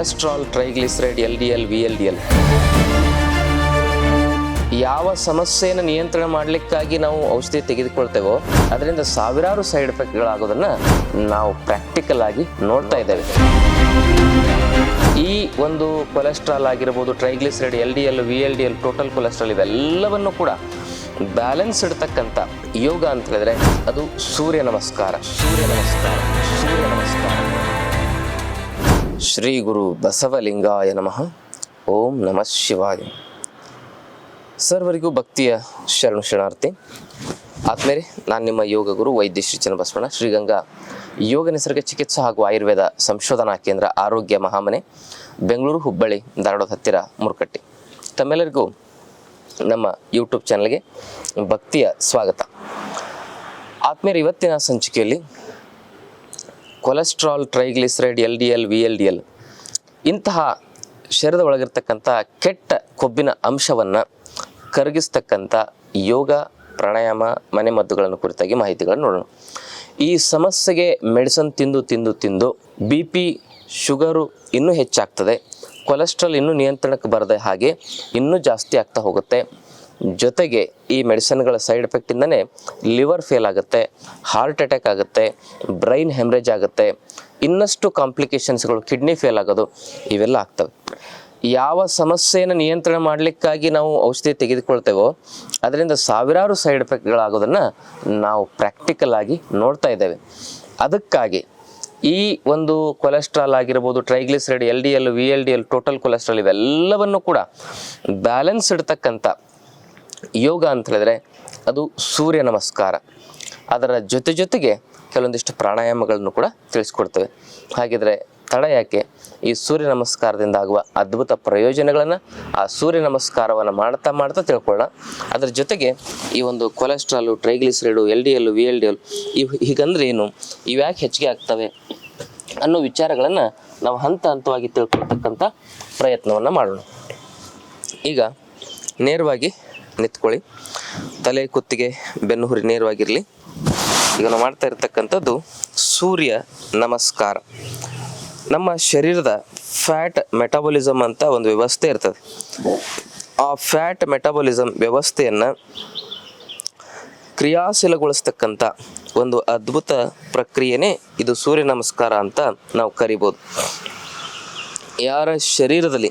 Cholesterol triglyceride L D L V L D L ಯಾವ ಸಮಸ್ಯೆಯನ್ನು ನಿಯಂತ್ರಣ ಮಾಡಲಿಕ್ಕಾಗಿ ನಾವು ಔಷಧಿ ತೆಗೆದುಕೊಳ್ತೇವೋ, ಅದರಿಂದ ಸಾವಿರಾರು ಸೈಡ್ ಎಫೆಕ್ಟ್ಗಳಾಗೋದನ್ನು ನಾವು ಪ್ರಾಕ್ಟಿಕಲ್ ಆಗಿ ನೋಡ್ತಾ ಇದ್ದೇವೆ. ಈ ಒಂದು ಕೊಲೆಸ್ಟ್ರಾಲ್ ಆಗಿರ್ಬೋದು triglyceride L D L V L D L total cholesterol ಇವೆಲ್ಲವನ್ನು ಕೂಡ ಬ್ಯಾಲೆನ್ಸ್ ಇಡ್ತಕ್ಕಂಥ ಯೋಗ ಅಂತ ಹೇಳಿದ್ರೆ ಅದು ಸೂರ್ಯ ನಮಸ್ಕಾರ. ಸೂರ್ಯ ನಮಸ್ಕಾರ. ಸೂರ್ಯ ನಮಸ್ಕಾರ. ಶ್ರೀ ಗುರು ಬಸವಲಿಂಗಾಯ ನಮಃ. ಓಂ ನಮಃ ಶಿವಾಯ. ಸರ್ವರಿಗೂ ಭಕ್ತಿಯ ಶರಣು ಶರಣಾರ್ಥಿ. ಆತ್ಮೇರೆ ನಾನು ನಿಮ್ಮ ಯೋಗ ಗುರು ವೈದ್ಯ ಶ್ರೀ ಚನ್ನಬಸವಣ್ಣ, ಶ್ರೀಗಂಗಾ ಯೋಗ ನಿಸರ್ಗ ಚಿಕಿತ್ಸಾ ಹಾಗೂ ಆಯುರ್ವೇದ ಸಂಶೋಧನಾ ಕೇಂದ್ರ ಆರೋಗ್ಯ ಮಹಾಮನೆ, ಬೆಂಗಳೂರು, ಹುಬ್ಬಳ್ಳಿ, ಧಾರವಾಡದ ಹತ್ತಿರ ಮುರುಕಟ್ಟಿ. ತಮ್ಮೆಲ್ಲರಿಗೂ ನಮ್ಮ ಯೂಟ್ಯೂಬ್ ಚಾನಲ್ಗೆ ಭಕ್ತಿಯ ಸ್ವಾಗತ. ಆದ್ಮೇಲೆ ಇವತ್ತಿನ ಸಂಚಿಕೆಯಲ್ಲಿ cholesterol, triglyceride, L D L, V L D L ಇಂತಹ ಶರೀರದ ಒಳಗಿರ್ತಕ್ಕಂಥ ಕೆಟ್ಟ ಕೊಬ್ಬಿನ ಅಂಶವನ್ನು ಕರಗಿಸ್ತಕ್ಕಂಥ ಯೋಗ, ಪ್ರಾಣಾಯಾಮ ಮನೆಮದ್ದುಗಳನ್ನು ಕುರಿತಾಗಿ ಮಾಹಿತಿಗಳನ್ನು ನೋಡೋಣ. ಈ ಸಮಸ್ಯೆಗೆ ಮೆಡಿಸನ್ ತಿಂದು ತಿಂದು ತಿಂದು ಬಿ ಪಿ, ಶುಗರು ಇನ್ನೂ ಹೆಚ್ಚಾಗ್ತದೆ. ಕೊಲೆಸ್ಟ್ರಾಲ್ ಇನ್ನೂ ನಿಯಂತ್ರಣಕ್ಕೆ ಬರದೆ ಹಾಗೆ ಇನ್ನೂ ಜಾಸ್ತಿ ಆಗ್ತಾ ಹೋಗುತ್ತೆ. ಜೊತೆಗೆ ಈ ಮೆಡಿಸಿನ್ಗಳ ಸೈಡ್ ಎಫೆಕ್ಟಿಂದನೇ ಲಿವರ್ ಫೇಲ್ ಆಗುತ್ತೆ ಹಾರ್ಟ್ ಅಟ್ಯಾಕ್ ಆಗುತ್ತೆ ಬ್ರೈನ್ ಹೆಮ್ರೇಜ್ ಆಗುತ್ತೆ, ಇನ್ನಷ್ಟು ಕಾಂಪ್ಲಿಕೇಶನ್ಸ್ಗಳು ಕಿಡ್ನಿ ಫೇಲ್ ಆಗೋದು ಇವೆಲ್ಲ ಆಗ್ತವೆ. ಯಾವ ಸಮಸ್ಯೆಯನ್ನು ನಿಯಂತ್ರಣ ಮಾಡಲಿಕ್ಕಾಗಿ ನಾವು ಔಷಧಿ ತೆಗೆದುಕೊಳ್ತೇವೋ, ಅದರಿಂದ ಸಾವಿರಾರು ಸೈಡ್ ಎಫೆಕ್ಟ್ಗಳಾಗೋದನ್ನು ನಾವು ಪ್ರಾಕ್ಟಿಕಲ್ ಆಗಿ ನೋಡ್ತಾ ಇದ್ದೇವೆ. ಅದಕ್ಕಾಗಿ ಈ ಒಂದು ಕೊಲೆಸ್ಟ್ರಾಲ್ ಆಗಿರ್ಬೋದು triglyceride L D L V L D L total cholesterol ಇವೆಲ್ಲವನ್ನು ಕೂಡ ಬ್ಯಾಲೆನ್ಸ್ ಇಡ್ತಕ್ಕಂಥ ಯೋಗ ಅಂತ ಹೇಳಿದ್ರೆ ಅದು ಸೂರ್ಯ ನಮಸ್ಕಾರ. ಅದರ ಜೊತೆ ಜೊತೆಗೆ ಕೆಲವೊಂದಿಷ್ಟು ಪ್ರಾಣಾಯಾಮಗಳನ್ನು ಕೂಡ ತಿಳಿಸ್ಕೊಡ್ತೇವೆ. ಹಾಗಿದ್ರೆ ತಡ ಯಾಕೆ? ಈ ಸೂರ್ಯ ನಮಸ್ಕಾರದಿಂದ ಆಗುವ ಅದ್ಭುತ ಪ್ರಯೋಜನಗಳನ್ನು ಆ ಸೂರ್ಯ ನಮಸ್ಕಾರವನ್ನು ಮಾಡ್ತಾ ಮಾಡ್ತಾ ತಿಳ್ಕೊಳ್ಳೋಣ. ಅದರ ಜೊತೆಗೆ ಈ ಒಂದು cholesterol triglyceride L D L V L D L ಇವು ಹೀಗಂದ್ರೆ ಏನು? ಇವ್ಯಾಕೆ ಹೆಚ್ಚಿಗೆ ಆಗ್ತವೆ? ಅನ್ನೋ ವಿಚಾರಗಳನ್ನು ನಾವು ಹಂತ ಹಂತವಾಗಿ ತಿಳ್ಕೊಳ್ತಕ್ಕಂಥ ಪ್ರಯತ್ನವನ್ನು ಮಾಡೋಣ. ಈಗ ನೇರವಾಗಿ ನಿಂತ್ಕೊಳ್ಳಿ. ತಲೆ ಕುತ್ತಿಗೆ ಬೆನ್ನು ಹುರಿ ನೇರವಾಗಿರಲಿ. ಈಗ ನಾವು ಮಾಡ್ತಾ ಇರ್ತಕ್ಕಂಥದ್ದು ಸೂರ್ಯ ನಮಸ್ಕಾರ. ನಮ್ಮ ಶರೀರದ ಫ್ಯಾಟ್ ಮೆಟಾಬಲಿಸಮ್ ಅಂತ ಒಂದು ವ್ಯವಸ್ಥೆ ಇರ್ತದೆ. ಆ ಫ್ಯಾಟ್ ಮೆಟಾಬಲಿಸಮ್ ವ್ಯವಸ್ಥೆಯನ್ನು ಕ್ರಿಯಾಶೀಲಗೊಳಿಸ್ತಕ್ಕಂಥ ಒಂದು ಅದ್ಭುತ ಪ್ರಕ್ರಿಯೆನೇ ಇದು ಸೂರ್ಯ ನಮಸ್ಕಾರ ಅಂತ ನಾವು ಕರಿಬೋದು. ಯಾರ ಶರೀರದಲ್ಲಿ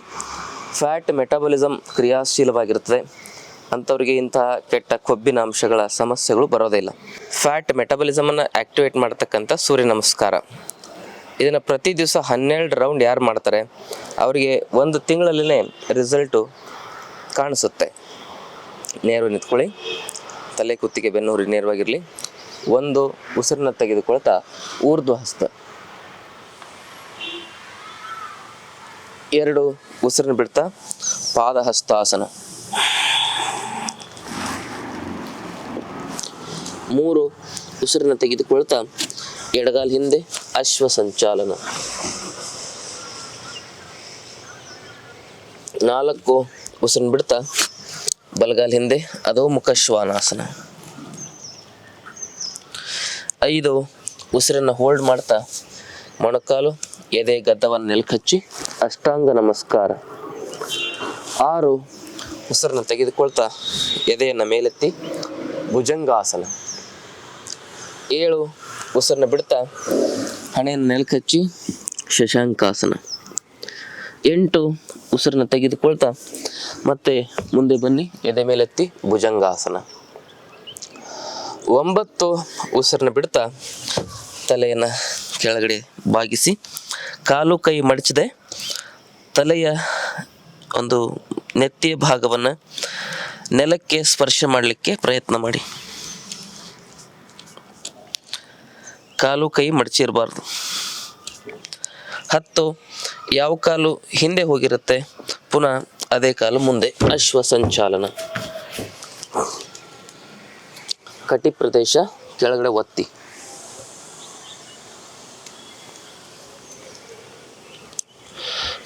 ಫ್ಯಾಟ್ ಮೆಟಾಬಲಿಸಮ್ ಕ್ರಿಯಾಶೀಲವಾಗಿರ್ತದೆ ಅಂಥವ್ರಿಗೆ ಇಂತಹ ಕೆಟ್ಟ ಕೊಬ್ಬಿನ ಅಂಶಗಳ ಸಮಸ್ಯೆಗಳು ಬರೋದಿಲ್ಲ ಫ್ಯಾಟ್ ಮೆಟಬಲಿಸಮನ್ನು ಆ್ಯಕ್ಟಿವೇಟ್ ಮಾಡ್ತಕ್ಕಂಥ ಸೂರ್ಯ ನಮಸ್ಕಾರ. ಇದನ್ನು ಪ್ರತಿ ದಿವಸ ಹನ್ನೆರಡು ರೌಂಡ್ ಯಾರು ಮಾಡ್ತಾರೆ? ಅವರಿಗೆ ಒಂದು ತಿಂಗಳಲ್ಲೇ ರಿಸಲ್ಟು ಕಾಣಿಸುತ್ತೆ. ನೇರ ನಿಂತ್ಕೊಳ್ಳಿ. ತಲೆ ಕುತ್ತಿಗೆ ಬೆನ್ನೂರಿ ನೇರವಾಗಿರಲಿ. ಒಂದು ಉಸಿರನ್ನ ತೆಗೆದುಕೊಳ್ತಾ ಊರ್ದು ಹಸ್ತ. ಎರಡು ಉಸಿರನ್ನ ಬಿಡ್ತಾ ಪಾದ ಮೂರು ಉಸಿರನ್ನ ತೆಗೆದುಕೊಳ್ತಾ ಎಡಗಾಲ್ ಹಿಂದೆ ಅಶ್ವ ಸಂಚಾಲನ. ನಾಲ್ಕು ಉಸಿರನ್ನ ಬಿಡ್ತಾ ಬಲಗಾಲ್ ಹಿಂದೆ ಅಧೋಮುಖ ಶ್ವಾನಾಸನ. ಐದು ಉಸಿರನ್ನು ಹೋಲ್ಡ್ ಮಾಡ್ತಾ ಮೊಣಕಾಲು, ಎದೆ, ಗದ್ದವನ್ನು ನೆಲಕಚ್ಚಿ ಅಷ್ಟಾಂಗ ನಮಸ್ಕಾರ. ಆರು ಉಸಿರನ್ನು ತೆಗೆದುಕೊಳ್ತಾ ಎದೆಯನ್ನು ಮೇಲೆತ್ತಿ ಭುಜಂಗಾಸನ. ಏಳು ಉಸಿರನ್ನ ಬಿಡ್ತಾ ಹಣೆಯನ್ನು ನೆಲಕಚ್ಚಿ ಶಶಾಂಕಾಸನ. ಎಂಟು ಉಸಿರನ್ನ ತೆಗೆದುಕೊಳ್ತಾ ಮತ್ತೆ ಮುಂದೆ ಬನ್ನಿ, ಎದೆ ಮೇಲೆತ್ತಿ ಭುಜಂಗಾಸನ. ಒಂಬತ್ತು ಉಸಿರನ್ನ ಬಿಡ್ತಾ ತಲೆಯನ್ನು ಕೆಳಗಡೆ ಬಾಗಿಸಿ, ಕಾಲು ಕೈ ಮಡಚಿದೆ. ತಲೆಯ ಒಂದು ನೆತ್ತಿಯ ಭಾಗವನ್ನು ನೆಲಕ್ಕೆ ಸ್ಪರ್ಶ ಮಾಡಲಿಕ್ಕೆ ಪ್ರಯತ್ನ ಮಾಡಿ. ಕಾಲು ಕೈ ಮಡಚಿರಬಾರ್ದು. ಹತ್ತು, ಯಾವ ಕಾಲು ಹಿಂದೆ ಹೋಗಿರುತ್ತೆ, ಪುನಃ ಅದೇ ಕಾಲು ಮುಂದೆ. ಅಶ್ವ ಸಂಚಾಲನ. ಕಟಿ ಪ್ರದೇಶ, ಕೆಳಗಡೆ ಒತ್ತಿ.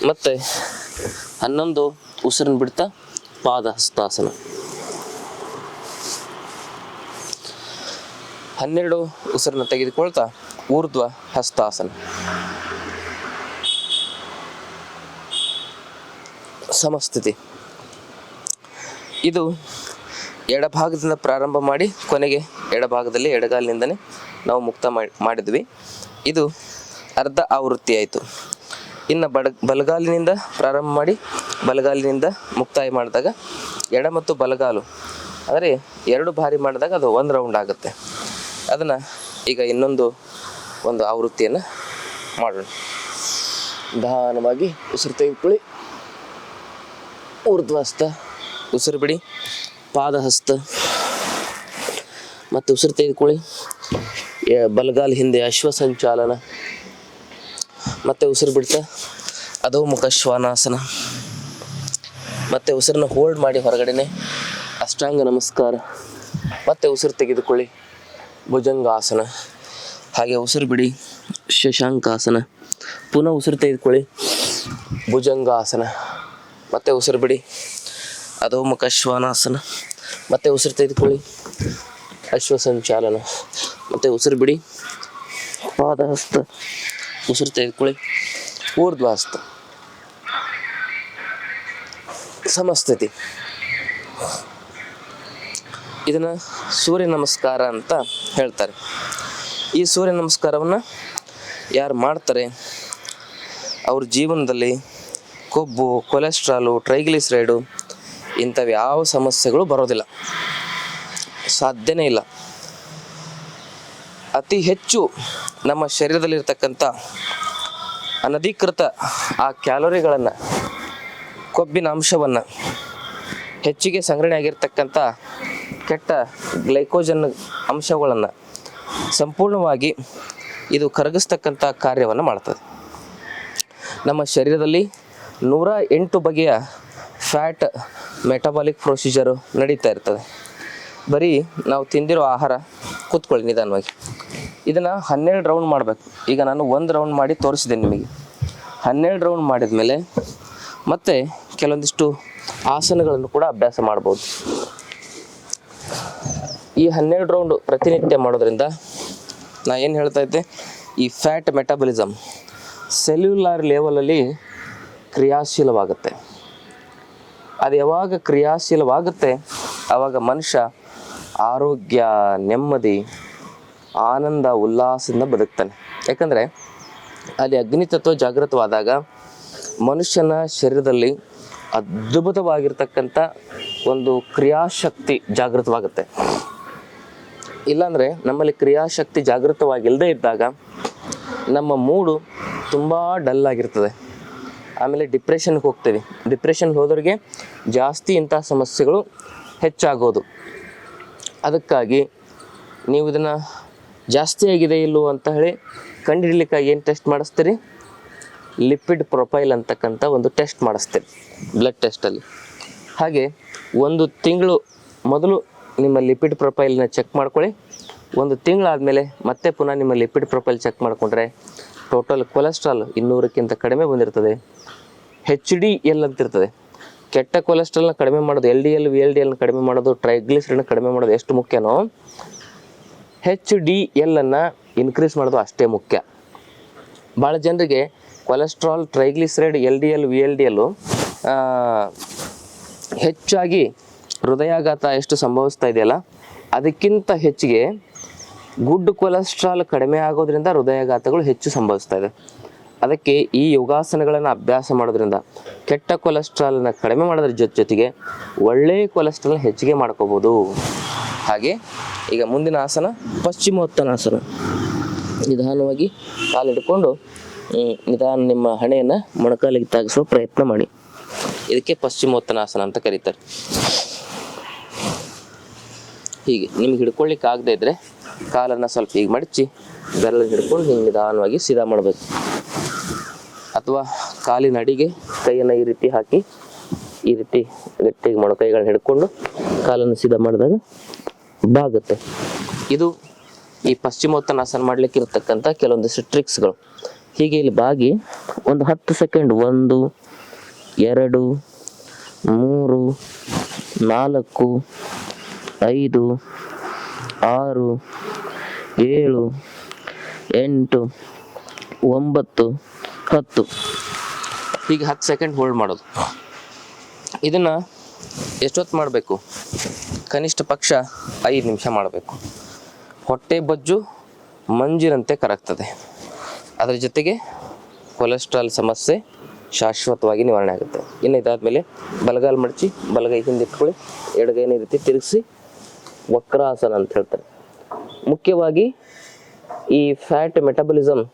ಮತ್ತೆ ಹನ್ನೊಂದು, ಉಸಿರನ್ನು ಬಿಡ್ತಾ ಪಾದ ಹಸ್ತಾಸನ ಹನ್ನೆರಡು ಉಸಿರನ್ನು ತೆಗೆದುಕೊಳ್ತಾ ಊರ್ಧ್ವ ಹಸ್ತಾಸನ. ಸಮಸ್ಥಿತಿ. ಇದು ಎಡಭಾಗದಿಂದ ಪ್ರಾರಂಭ ಮಾಡಿ ಕೊನೆಗೆ ಎಡಭಾಗದಲ್ಲಿ ಎಡಗಾಲಿನಿಂದನೇ ನಾವು ಮುಕ್ತ ಮಾಡಿ ಮಾಡಿದ್ವಿ. ಇದು ಅರ್ಧ ಆವೃತ್ತಿ ಆಯಿತು. ಇನ್ನು ಬಡ, ಬಲಗಾಲಿನಿಂದ ಪ್ರಾರಂಭ ಮಾಡಿ ಬಲಗಾಲಿನಿಂದ ಮುಕ್ತಾಯ ಮಾಡಿದಾಗ ಎಡ ಮತ್ತು ಬಲಗಾಲು, ಅಂದರೆ ಎರಡು ಬಾರಿ ಮಾಡಿದಾಗ ಅದು ಒಂದು ರೌಂಡ್ ಆಗುತ್ತೆ. ಅದನ್ನು ಈಗ ಇನ್ನೊಂದು ಒಂದು ಆವೃತ್ತಿಯನ್ನು ಮಾಡೋಣ. ನಿಧಾನವಾಗಿ ಉಸಿರು ತೆಗೆದುಕೊಳ್ಳಿ. ಊರ್ಧ್ವಸ್ತ ಉಸಿರು ಬಿಡಿ. ಪಾದಹಸ್ತ ಮತ್ತು ಉಸಿರು ತೆಗೆದುಕೊಳ್ಳಿ. ಬಲಗಾಲ್ ಬಲಗಾಲ ಹಿಂದೆ ಅಶ್ವಸಂಚಾಲನ ಮತ್ತೆ ಉಸಿರು ಬಿಡ್ತಾ ಅಧೋಮುಖ ಶ್ವಾನಾಸನ ಮತ್ತೆ ಉಸಿರನ್ನ ಹೋಲ್ಡ್ ಮಾಡಿ ಹೊರಗಡೆನೆ. ಅಷ್ಟಾಂಗ ನಮಸ್ಕಾರ ಮತ್ತೆ ಉಸಿರು ತೆಗೆದುಕೊಳ್ಳಿ. ಭುಜಂಗಾಸನ. ಹಾಗೆ ಉಸಿರು ಬಿಡಿ, ಶಶಾಂಕಾಸನ. ಪುನಃ ಉಸಿರು ತೆಗೆದುಕೊಳ್ಳಿ. ಭುಜಂಗಾಸನ. ಮತ್ತೆ ಉಸಿರು ಬಿಡಿ. ಅಧೋಮುಖ ಶ್ವಾನಾಸನ ಮತ್ತೆ ಉಸಿರು ತೆಗೆದುಕೊಳ್ಳಿ. ಅಶ್ವಸಂಚಾಲನ. ಮತ್ತೆ ಉಸಿರು ಬಿಡಿ. ಪಾದಹಸ್ತ. ಉಸಿರು ತೆಗೆದುಕೊಳ್ಳಿ. ಊರ್ಧ್ವಹಸ್ತ ಸಮಸ್ಥಿತಿ. ಇದನ್ನು ಸೂರ್ಯ ನಮಸ್ಕಾರ ಅಂತ ಹೇಳ್ತಾರೆ. ಈ ಸೂರ್ಯ ನಮಸ್ಕಾರವನ್ನು ಯಾರು ಮಾಡ್ತಾರೆ? ಅವ್ರ ಜೀವನದಲ್ಲಿ ಕೊಬ್ಬು, ಕೊಲೆಸ್ಟ್ರಾಲು, ಟ್ರೈಗ್ಲಿಸರೈಡು ಇಂಥವು ಯಾವ ಸಮಸ್ಯೆಗಳು ಬರೋದಿಲ್ಲ. ಸಾಧ್ಯನೇ ಇಲ್ಲ. ಅತಿ ಹೆಚ್ಚು ನಮ್ಮ ಶರೀರದಲ್ಲಿರ್ತಕ್ಕಂಥ ಅನಧಿಕೃತ ಆ ಕ್ಯಾಲೋರಿಗಳನ್ನು, ಕೊಬ್ಬಿನ ಅಂಶವನ್ನು ಹೆಚ್ಚಿಗೆ ಸಂಗ್ರಹಣೆ ಆಗಿರ್ತಕ್ಕಂಥ ಕೆಟ್ಟ ಗ್ಲೈಕೋಜನ್ ಅಂಶಗಳನ್ನು ಸಂಪೂರ್ಣವಾಗಿ ಇದು ಕರಗಿಸ್ತಕ್ಕಂಥ ಕಾರ್ಯವನ್ನು ಮಾಡ್ತದೆ. ನಮ್ಮ ಶರೀರದಲ್ಲಿ ನೂರ ಎಂಟು ಬಗೆಯ ಫ್ಯಾಟ್ ಮೆಟಬಾಲಿಕ್ ಪ್ರೊಸೀಜರು ನಡೀತಾ ಇರ್ತದೆ. ಬರೀ ನಾವು ತಿಂದಿರೋ ಆಹಾರ ಕೂತ್ಕೊಳ್ಳಿ ನಿಧಾನವಾಗಿ. ಇದನ್ನು ಹನ್ನೆರಡು ರೌಂಡ್ ಮಾಡಬೇಕು. ಈಗ ನಾನು ಒಂದು ರೌಂಡ್ ಮಾಡಿ ತೋರಿಸಿದೆ ನಿಮಗೆ. ಹನ್ನೆರಡು ರೌಂಡ್ ಮಾಡಿದ ಮೇಲೆ ಮತ್ತೆ ಕೆಲವೊಂದಿಷ್ಟು ಆಸನಗಳನ್ನು ಕೂಡ ಅಭ್ಯಾಸ ಮಾಡ್ಬೋದು. ಈ ಹನ್ನೆರಡು ರೌಂಡ್ ಪ್ರತಿನಿತ್ಯ ಮಾಡೋದ್ರಿಂದ ನಾ ಏನು ಹೇಳ್ತಾ ಇದ್ದೆ? ಈ ಫ್ಯಾಟ್ ಮೆಟಾಬಲಿಸಮ್ ಸೆಲ್ಯುಲಾರ್ ಲೆವೆಲಲ್ಲಿ ಕ್ರಿಯಾಶೀಲವಾಗುತ್ತೆ. ಅದು ಯಾವಾಗ ಕ್ರಿಯಾಶೀಲವಾಗುತ್ತೆ? ಆವಾಗ ಮನುಷ್ಯ ಆರೋಗ್ಯ, ನೆಮ್ಮದಿ, ಆನಂದ, ಉಲ್ಲಾಸದಿಂದ ಬದುಕ್ತಾನೆ. ಯಾಕಂದರೆ ಅಲ್ಲಿ ಅಗ್ನಿ ತತ್ವ ಜಾಗೃತವಾದಾಗ ಮನುಷ್ಯನ ಶರೀರದಲ್ಲಿ ಅದ್ಭುತವಾಗಿರ್ತಕ್ಕಂಥ ಒಂದು ಕ್ರಿಯಾಶಕ್ತಿ ಜಾಗೃತವಾಗುತ್ತೆ. ಇಲ್ಲಾಂದರೆ ನಮ್ಮಲ್ಲಿ ಕ್ರಿಯಾಶಕ್ತಿ ಜಾಗೃತವಾಗಿಲ್ಲದೆ ಇದ್ದಾಗ ನಮ್ಮ ಮೂಡು ತುಂಬ ಡಲ್ ಆಗಿರ್ತದೆ. ಆಮೇಲೆ ಡಿಪ್ರೆಷನ್ಗೆ ಹೋಗ್ತೀವಿ. ಡಿಪ್ರೆಷನ್ಗೆ ಹೋದವ್ರಿಗೆ ಜಾಸ್ತಿ ಇಂಥ ಸಮಸ್ಯೆಗಳು ಹೆಚ್ಚಾಗೋದು. ಅದಕ್ಕಾಗಿ ನೀವು ಇದನ್ನು ಜಾಸ್ತಿ ಆಗಿದೆ ಇಲ್ಲೋ ಅಂತ ಹೇಳಿ ಕಂಡುಹಿಡಲಿಕ್ಕಾಗಿ ಏನು ಟೆಸ್ಟ್ ಮಾಡಿಸ್ತೀರಿ? ಲಿಪಿಡ್ ಪ್ರೊಫೈಲ್ ಅಂತಕ್ಕಂಥ ಒಂದು ಟೆಸ್ಟ್ ಮಾಡಿಸ್ತೀರಿ ಬ್ಲಡ್ ಟೆಸ್ಟಲ್ಲಿ ಹಾಗೆ ಒಂದು ತಿಂಗಳು ಮೊದಲು ನಿಮ್ಮ ಲಿಪಿಡ್ ಪ್ರೊಫೈಲ್ನ ಚೆಕ್ ಮಾಡ್ಕೊಳ್ಳಿ. ಒಂದು ತಿಂಗಳಾದಮೇಲೆ ಮತ್ತೆ ಪುನಃ ನಿಮ್ಮ ಲಿಪಿಡ್ ಪ್ರೊಫೈಲ್ ಚೆಕ್ ಮಾಡಿಕೊಂಡ್ರೆ ಟೋಟಲ್ ಕೊಲೆಸ್ಟ್ರಾಲ್ ಇನ್ನೂರಕ್ಕಿಂತ ಕಡಿಮೆ ಬಂದಿರ್ತದೆ. ಹೆಚ್ ಡಿ ಎಲ್ ಅಂತ ಇರ್ತದೆ ಕೆಟ್ಟ ಕೊಲೆಸ್ಟ್ರಾಲ್ನ ಕಡಿಮೆ ಮಾಡೋದು L D L V L D ಎಲ್ನ ಕಡಿಮೆ ಮಾಡೋದು ಟ್ರೈಗ್ಲಿಸರಿಡ್ನ ಕಡಿಮೆ ಮಾಡೋದು ಎಷ್ಟು ಮುಖ್ಯನೋ ಹೆಚ್ ಡಿ ಎಲ್ಲನ್ನು ಇನ್ಕ್ರೀಸ್ ಮಾಡೋದು ಅಷ್ಟೇ ಮುಖ್ಯ. ಭಾಳ ಜನರಿಗೆ cholesterol triglyceride L D L V L D ಎಲ್ಲು ಹೆಚ್ಚಾಗಿ ಹೃದಯಾಘಾತ ಎಷ್ಟು ಸಂಭವಿಸ್ತಾ ಇದೆಯಲ್ಲ, ಅದಕ್ಕಿಂತ ಹೆಚ್ಚಿಗೆ ಗುಡ್ ಕೊಲೆಸ್ಟ್ರಾಲ್ ಕಡಿಮೆ ಆಗೋದ್ರಿಂದ ಹೃದಯಾಘಾತಗಳು ಹೆಚ್ಚು ಸಂಭವಿಸ್ತಾ ಇದೆ. ಅದಕ್ಕೆ ಈ ಯೋಗಾಸನಗಳನ್ನು ಅಭ್ಯಾಸ ಮಾಡೋದ್ರಿಂದ ಕೆಟ್ಟ ಕೊಲೆಸ್ಟ್ರಾಲನ್ನು ಕಡಿಮೆ ಮಾಡೋದ್ರ ಜೊತೆ ಜೊತೆಗೆ ಒಳ್ಳೆಯ ಕೊಲೆಸ್ಟ್ರಾಲ್ ಹೆಚ್ಚಿಗೆ ಮಾಡ್ಕೋಬೋದು. ಹಾಗೆ ಈಗ ಮುಂದಿನ ಆಸನ ಪಶ್ಚಿಮೋತ್ತನಾಸನ ನಿಧಾನವಾಗಿ ಕಾಲಿಡ್ಕೊಂಡು ನಿಧಾನ ನಿಮ್ಮ ಹಣೆಯನ್ನು ಮೊಣಕಾಲಿಗೆ ತಾಗಿಸುವ ಪ್ರಯತ್ನ ಮಾಡಿ. ಇದಕ್ಕೆ ಪಶ್ಚಿಮೋತ್ತನಾಸನ ಅಂತ ಕರೀತಾರೆ. ಹೀಗೆ ನಿಮ್ಗೆ ಹಿಡ್ಕೊಳ್ಳಿಕ್ಕೆ ಆಗದೆ ಇದ್ರೆ ಕಾಲನ್ನು ಸ್ವಲ್ಪ ಹೀಗೆ ಮಡಚಿ ಬೆರಳು ಹಿಡ್ಕೊಂಡು ಹಿಂಗೆ ನಿಧಾನವಾಗಿ ಸೀದಾ ಮಾಡಬೇಕು. ಅಥವಾ ಕಾಲಿನ ಅಡಿಗೆ ಕೈಯನ್ನು ಈ ರೀತಿ ಹಾಕಿ, ಈ ರೀತಿ ಗಟ್ಟಿಗೆ ಮಾಡೋ ಕೈಗಳನ್ನ ಹಿಡ್ಕೊಂಡು ಕಾಲನ್ನು ಸೀದಾ ಮಾಡಿದಾಗ ಬಾಗುತ್ತೆ. ಇದು ಈ ಪಶ್ಚಿಮೋತ್ತನಾಸನ ಮಾಡ್ಲಿಕ್ಕೆ ಇರತಕ್ಕಂಥ ಕೆಲವೊಂದಿಷ್ಟು ಟ್ರಿಕ್ಸ್ಗಳು ಹೀಗೆ ಇಲ್ಲಿ ಬಾಗಿ ಒಂದು ಹತ್ತು ಸೆಕೆಂಡ್ ಒಂದು, ಎರಡು, ಮೂರು, ನಾಲ್ಕು ಐದು ಆರು ಏಳು ಎಂಟು ಒಂಬತ್ತು ಹತ್ತು. ಹೀಗೆ ಹತ್ತು ಸೆಕೆಂಡ್ ಹೋಲ್ಡ್ ಮಾಡೋದು. ಇದನ್ನು ಎಷ್ಟೊತ್ತು ಮಾಡಬೇಕು? ಕನಿಷ್ಠ ಪಕ್ಷ ಐದು ನಿಮಿಷ ಮಾಡಬೇಕು. ಹೊಟ್ಟೆ ಬಜ್ಜು ಮಂಜಿನಂತೆ ಕರಗ್ತದೆ. ಅದರ ಜೊತೆಗೆ ಕೊಲೆಸ್ಟ್ರಾಲ್ ಸಮಸ್ಯೆ ಶಾಶ್ವತವಾಗಿ ನಿವಾರಣೆ ಆಗುತ್ತೆ. ಇನ್ನು ಇದಾದಮೇಲೆ ಬಲಗಾಲು ಮಡಚಿ ಬಲಗೈ ಹಿಂದೆ ಇಟ್ಕೊಳ್ಳಿ ಎಡಗೈನ ರೀತಿ ತಿರುಗಿಸಿ ವಕ್ರಾಸನ ಅಂತ ಹೇಳ್ತಾರೆ. ಮುಖ್ಯವಾಗಿ ಈ ಫ್ಯಾಟ್ ಮೆಟಬಲಿಸಮ್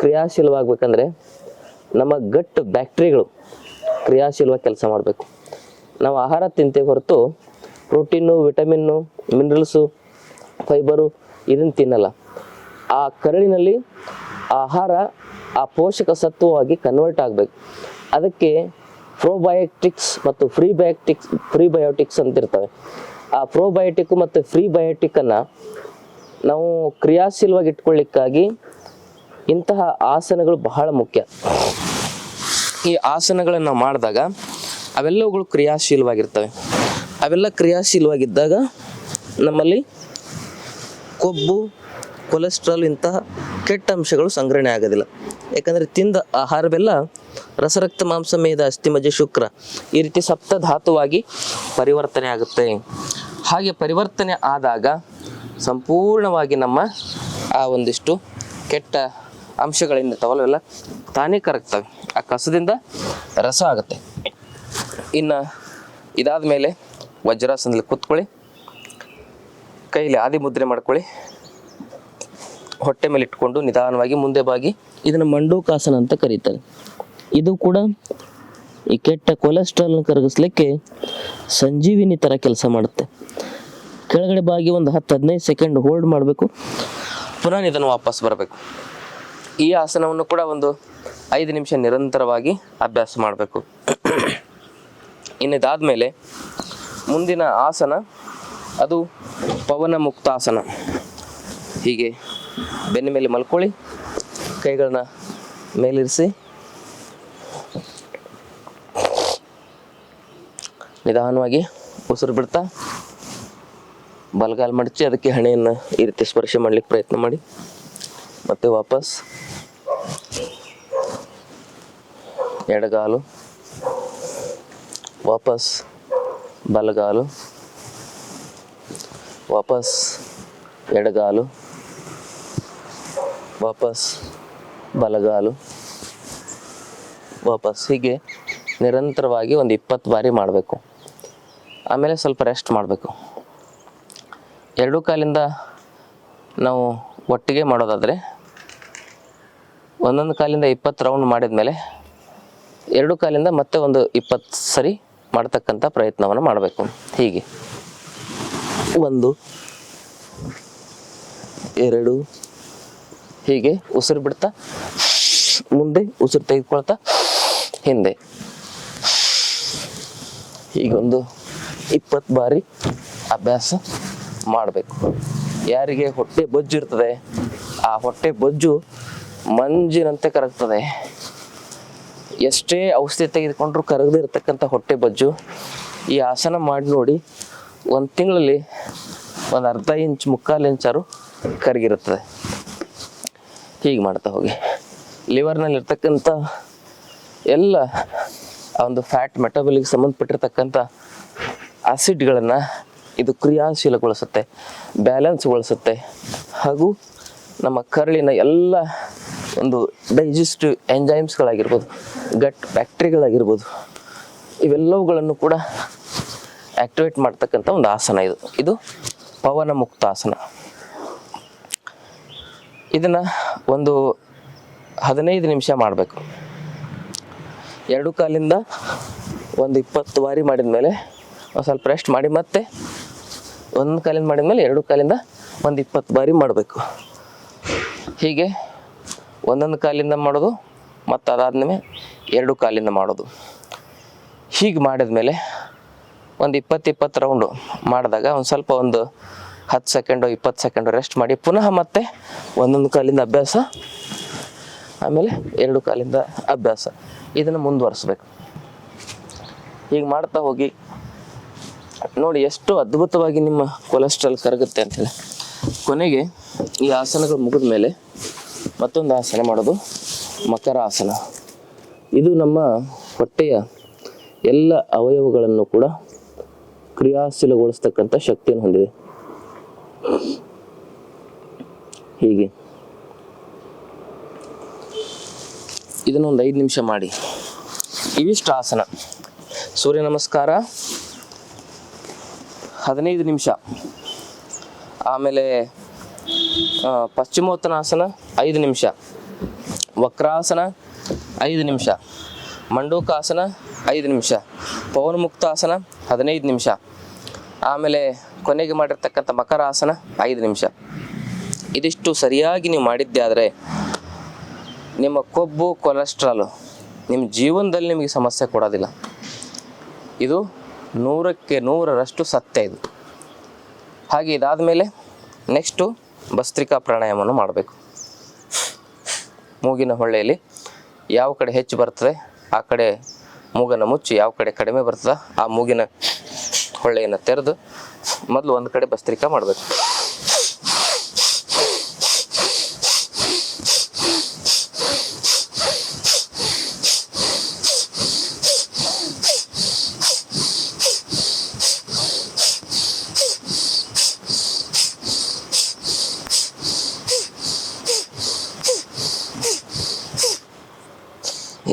ಕ್ರಿಯಾಶೀಲವಾಗಬೇಕಂದ್ರೆ ನಮ್ಮ ಗಟ್ ಬ್ಯಾಕ್ಟ್ರಿಗಳು ಕ್ರಿಯಾಶೀಲವಾಗಿ ಕೆಲಸ ಮಾಡಬೇಕು. ನಾವು ಆಹಾರ ತಿಂತೇವೆ ಹೊರತು ಪ್ರೋಟೀನು, ವಿಟಮಿನ್ನು, ಮಿನರಲ್ಸು, ಫೈಬರು ಇದನ್ನು ತಿನ್ನಲ್ಲ. ಆ ಕರಳಿನಲ್ಲಿ ಆಹಾರ, ಆ ಪೋಷಕ ಸತ್ವವಾಗಿ ಕನ್ವರ್ಟ್ ಆಗಬೇಕು. ಅದಕ್ಕೆ ಪ್ರೋಬಯೋಟಿಕ್ಸ್ ಮತ್ತು ಫ್ರೀ ಬಯೋಟಿಕ್ಸ್ ಫ್ರೀ ಬಯೋಟಿಕ್ಸ್ ಅಂತ ಇರ್ತವೆ. ಆ ಪ್ರೋಬಯೋಟಿಕ್ ಮತ್ತು ಫ್ರೀ ಬಯೋಟಿಕ್ಕನ್ನು ನಾವು ಕ್ರಿಯಾಶೀಲವಾಗಿ ಇಟ್ಕೊಳ್ಳಿಕ್ಕಾಗಿ ಇಂತಹ ಆಸನಗಳು ಬಹಳ ಮುಖ್ಯ. ಈ ಆಸನಗಳನ್ನು ಮಾಡಿದಾಗ ಅವೆಲ್ಲವುಗಳು ಕ್ರಿಯಾಶೀಲವಾಗಿರ್ತವೆ. ಅವೆಲ್ಲ ಕ್ರಿಯಾಶೀಲವಾಗಿದ್ದಾಗ ನಮ್ಮಲ್ಲಿ ಕೊಬ್ಬು, ಕೊಲೆಸ್ಟ್ರಾಲ್ ಇಂತಹ ಕೆಟ್ಟ ಅಂಶಗಳು ಸಂಗ್ರಹಣೆ ಆಗೋದಿಲ್ಲ. ಯಾಕಂದರೆ ತಿಂದ ಆಹಾರವೆಲ್ಲ ರಸರಕ್ತ ಮಾಂಸ ಮೇದ ಅಸ್ಥಿಮಜ್ಜೆ ಶುಕ್ರ ಈ ರೀತಿ ಸಪ್ತಧಾತುವಾಗಿ ಪರಿವರ್ತನೆ ಆಗುತ್ತೆ. ಹಾಗೆ ಪರಿವರ್ತನೆ ಆದಾಗ ಸಂಪೂರ್ಣವಾಗಿ ನಮ್ಮ ಆ ಒಂದಿಷ್ಟು ಕೆಟ್ಟ ಅಂಶಗಳಿಂದ ತವಲವೆಲ್ಲ ತಾನೇ ಕರಗ್ತವೆ. ಆ ಕಸದಿಂದ ರಸ ಆಗುತ್ತೆ. ಇನ್ನು ಇದಾದ ಮೇಲೆ ವಜ್ರಾಸನದಲ್ಲಿ ಕೂತ್ಕೊಳ್ಳಿ. ಕೈಯಲ್ಲಿ ಆದಿ ಮುದ್ರೆ ಮಾಡ್ಕೊಳ್ಳಿ. ಹೊಟ್ಟೆ ಮೇಲೆ ಇಟ್ಕೊಂಡು ನಿಧಾನವಾಗಿ ಮುಂದೆ ಬಾಗಿ ಇದನ್ನು ಮಂಡೂಕಾಸನ ಅಂತ ಕರೀತಾರೆ. ಇದು ಕೂಡ ಈ ಕೆಟ್ಟ ಕೊಲೆಸ್ಟ್ರಾಲ್ನ ಕರಗಿಸ್ಲಿಕ್ಕೆ ಸಂಜೀವಿನಿ ಥರ ಕೆಲಸ ಮಾಡುತ್ತೆ. ಕೆಳಗಡೆ ಬಾಗಿ ಒಂದು ಹತ್ತು ಹದಿನೈದು ಸೆಕೆಂಡ್ ಹೋಲ್ಡ್ ಮಾಡಬೇಕು. ಪುನಃ ಇದನ್ನು ವಾಪಸ್ ಬರಬೇಕು. ಈ ಆಸನವನ್ನು ಕೂಡ ಒಂದು ಐದು ನಿಮಿಷ ನಿರಂತರವಾಗಿ ಅಭ್ಯಾಸ ಮಾಡಬೇಕು. ಇನ್ನಿದಾದ್ಮೇಲೆ ಮುಂದಿನ ಆಸನ ಅದು ಪವನ ಮುಕ್ತಾಸನ. ಹೀಗೆ ಬೆನ್ನ ಮೇಲೆ ಮಲ್ಕೊಳ್ಳಿ, ಕೈಗಳನ್ನ ಮೇಲಿರಿಸಿ. ನಿಧಾನವಾಗಿ ಉಸಿರು ಬಿಡ್ತಾ ಬಲಗಾಲ್ ಮಡಚಿ ಅದಕ್ಕೆ ಹಣೆಯನ್ನು ಈ ರೀತಿ ಸ್ಪರ್ಶ ಮಾಡ್ಲಿಕ್ಕೆ ಪ್ರಯತ್ನ ಮಾಡಿ. ಮತ್ತೆ ವಾಪಸ್ ಎಡಗಾಲು, ವಾಪಸ್ ಬಲಗಾಲು, ವಾಪಸ್ ಎಡಗಾಲು, ವಾಪಸ್ ಬಲಗಾಲು, ವಾಪಸ್ ಹೀಗೆ ನಿರಂತರವಾಗಿ ಒಂದು ಇಪ್ಪತ್ತು ಬಾರಿ ಮಾಡಬೇಕು. ಆಮೇಲೆ ಸ್ವಲ್ಪ ರೆಸ್ಟ್ ಮಾಡಬೇಕು. ಎರಡೂ ಕಾಲಿಂದ ನಾವು ಒಟ್ಟಿಗೆ ಮಾಡೋದಾದರೆ ಒಂದೊಂದು ಕಾಲಿಂದ ಇಪ್ಪತ್ತು ರೌಂಡ್ ಮಾಡಿದ ಮೇಲೆ ಎರಡು ಕಾಲಿಂದ ಮತ್ತೆ ಒಂದು ಇಪ್ಪತ್ತು ಸರಿ ಮಾಡ್ತಕ್ಕಂಥ ಪ್ರಯತ್ನವನ್ನು ಮಾಡಬೇಕು. ಹೀಗೆ. ಒಂದು, ಎರಡು, ಹೀಗೆ ಉಸಿರು ಬಿಡ್ತಾ, ಮುಂದೆ ಉಸಿರು ತೆಗೆದುಕೊಳ್ತಾ, ಹಿಂದೆ. ಹೀಗೊಂದು ಇಪ್ಪತ್ತು ಬಾರಿ ಅಭ್ಯಾಸ ಮಾಡಬೇಕು. ಯಾರಿಗೆ ಹೊಟ್ಟೆ ಬೊಜ್ಜು ಇರ್ತದೆ, ಆ ಹೊಟ್ಟೆ ಬೊಜ್ಜು ಮಂಜಿನಂತೆ ಕರಗ್ತದೆ. ಎಷ್ಟೇ ಔಷಧಿ ತೆಗೆದುಕೊಂಡ್ರು ಕರಗದೇ ಇರತಕ್ಕಂಥ ಹೊಟ್ಟೆ ಬೊಜ್ಜು ಈ ಆಸನ ಮಾಡಿ ನೋಡಿ ಒಂದು ತಿಂಗಳಲ್ಲಿ ಒಂದು ಅರ್ಧ ಇಂಚ್ ಮುಕ್ಕಾಲು ಇಂಚಾರು ಕರಗಿರುತ್ತದೆ. ಹೀಗೆ ಮಾಡ್ತಾ ಹೋಗಿ. ಲಿವರ್ನಲ್ಲಿರ್ತಕ್ಕಂಥ ಎಲ್ಲ ಆ ಒಂದು ಫ್ಯಾಟ್ ಮೆಟಬಲಿಗೆ ಸಂಬಂಧಪಟ್ಟಿರ್ತಕ್ಕಂಥ ಆಸಿಡ್ಗಳನ್ನು ಇದು ಕ್ರಿಯಾಶೀಲಗೊಳಿಸುತ್ತೆ ಬ್ಯಾಲೆನ್ಸ್ಗೊಳಿಸುತ್ತೆ ಹಾಗೂ ನಮ್ಮ ಕರಳಿನ ಎಲ್ಲ ಒಂದು ಡೈಜೆಸ್ಟಿವ್ ಎಂಜೈಮ್ಸ್ಗಳಾಗಿರ್ಬೋದು ಗಟ್ ಬ್ಯಾಕ್ಟ್ರಿಗಳಾಗಿರ್ಬೋದು ಇವೆಲ್ಲವುಗಳನ್ನು ಕೂಡ ಆಕ್ಟಿವೇಟ್ ಮಾಡ್ತಕ್ಕಂಥ ಒಂದು ಆಸನ ಇದು. ಇದು ಪವನ ಮುಕ್ತ ಆಸನ. ಇದನ್ನು ಒಂದು ಹದಿನೈದು ನಿಮಿಷ ಮಾಡಬೇಕು. ಎರಡು ಕಾಲಿಂದ ಒಂದು ಇಪ್ಪತ್ತು ಬಾರಿ ಮಾಡಿದ ಮೇಲೆ ಸ್ವಲ್ಪ ರೆಸ್ಟ್ ಮಾಡಿ ಮತ್ತೆ ಒಂದು ಕಾಲಿಂದ ಮಾಡಿದ್ಮೇಲೆ ಎರಡು ಕಾಲಿಂದ ಒಂದು ಇಪ್ಪತ್ತು ಬಾರಿ ಮಾಡಬೇಕು. ಹೀಗೆ ಒಂದೊಂದು ಕಾಲಿಂದ ಮಾಡೋದು, ಮತ್ತು ಅದಾದ್ಮೇಲೆ ಎರಡು ಕಾಲಿಂದ ಮಾಡೋದು. ಹೀಗೆ ಮಾಡಿದ್ಮೇಲೆ ಒಂದು ಇಪ್ಪತ್ತು ಇಪ್ಪತ್ತು ರೌಂಡು ಮಾಡಿದಾಗ ಒಂದು ಸ್ವಲ್ಪ ಒಂದು ಹತ್ತು ಸೆಕೆಂಡು ಇಪ್ಪತ್ತು ಸೆಕೆಂಡು ರೆಸ್ಟ್ ಮಾಡಿ ಪುನಃ ಮತ್ತೆ ಒಂದೊಂದು ಕಾಲಿಂದ ಅಭ್ಯಾಸ, ಆಮೇಲೆ ಎರಡು ಕಾಲಿಂದ ಅಭ್ಯಾಸ. ಇದನ್ನು ಮುಂದುವರಿಸ್ಬೇಕು. ಹೀಗೆ ಮಾಡ್ತಾ ಹೋಗಿ ನೋಡಿ, ಎಷ್ಟು ಅದ್ಭುತವಾಗಿ ನಿಮ್ಮ ಕೊಲೆಸ್ಟ್ರಾಲ್ ಕರಗುತ್ತೆ ಅಂತೇಳಿ ಕೊನೆಗೆ ಈ ಆಸನಗಳು ಮುಗಿದ ಮೇಲೆ ಮತ್ತೊಂದು ಆಸನ ಮಾಡೋದು, ಮಕರ ಆಸನ. ಇದು ನಮ್ಮ ಹೊಟ್ಟೆಯ ಎಲ್ಲ ಅವಯವಗಳನ್ನು ಕೂಡ ಕ್ರಿಯಾಶೀಲಗೊಳಿಸ್ತಕ್ಕಂಥ ಶಕ್ತಿಯನ್ನು ಹೊಂದಿದೆ. ಹೀಗೆ. ಇದನ್ನೊಂದು ಐದು ನಿಮಿಷ ಮಾಡಿ. ಇವಿಷ್ಟು ಆಸನ. ಸೂರ್ಯ ನಮಸ್ಕಾರ. ಹದಿನೈದು ನಿಮಿಷ. ಆಮೇಲೆ ಪಶ್ಚಿಮೋತ್ತನಾಸನ ಐದು ನಿಮಿಷ. ವಕ್ರಾಸನ ಐದು ನಿಮಿಷ. ಮಂಡೂಕಾಸನ ಐದು ನಿಮಿಷ. ಪವನಮುಕ್ತಾಸನ ಹದಿನೈದು ನಿಮಿಷ. ಆಮೇಲೆ, ಕೊನೆಗೆ ಮಾಡಿರ್ತಕ್ಕಂಥ ಮಕರಾಸನ ಐದು ನಿಮಿಷ. ಇದಿಷ್ಟು ಸರಿಯಾಗಿ ನೀವು ಮಾಡಿದ್ದೆ ಆದರೆ, ನಿಮ್ಮ ಕೊಬ್ಬು, ಕೊಲೆಸ್ಟ್ರಾಲು ನಿಮ್ಮ ಜೀವನದಲ್ಲಿ ನಿಮಗೆ ಸಮಸ್ಯೆ ಕೊಡೋದಿಲ್ಲ. ಇದು ನೂರಕ್ಕೆ ನೂರರಷ್ಟು ಸತ್ಯ ಇದು. ಹಾಗೆ ಇದಾದ ಮೇಲೆ ನೆಕ್ಸ್ಟು ಭಸ್ತ್ರಿಕಾ ಪ್ರಾಣಾಯಾಮವನ್ನು ಮಾಡಬೇಕು. ಮೂಗಿನ ಹೊಳ್ಳೆಯಲ್ಲಿ ಯಾವ ಕಡೆ ಹೆಚ್ಚು ಬರ್ತದೆ, ಆ ಕಡೆ ಮೂಗನ್ನು ಮುಚ್ಚಿ ಯಾವ ಕಡೆ ಕಡಿಮೆ ಬರ್ತದೆ, ಆ ಮೂಗಿನ ಹೊಳ್ಳೆಯನ್ನು ತೆರೆದು ಮೊದಲು ಒಂದು ಕಡೆ ಭಸ್ತ್ರಿಕಾ ಮಾಡಬೇಕು.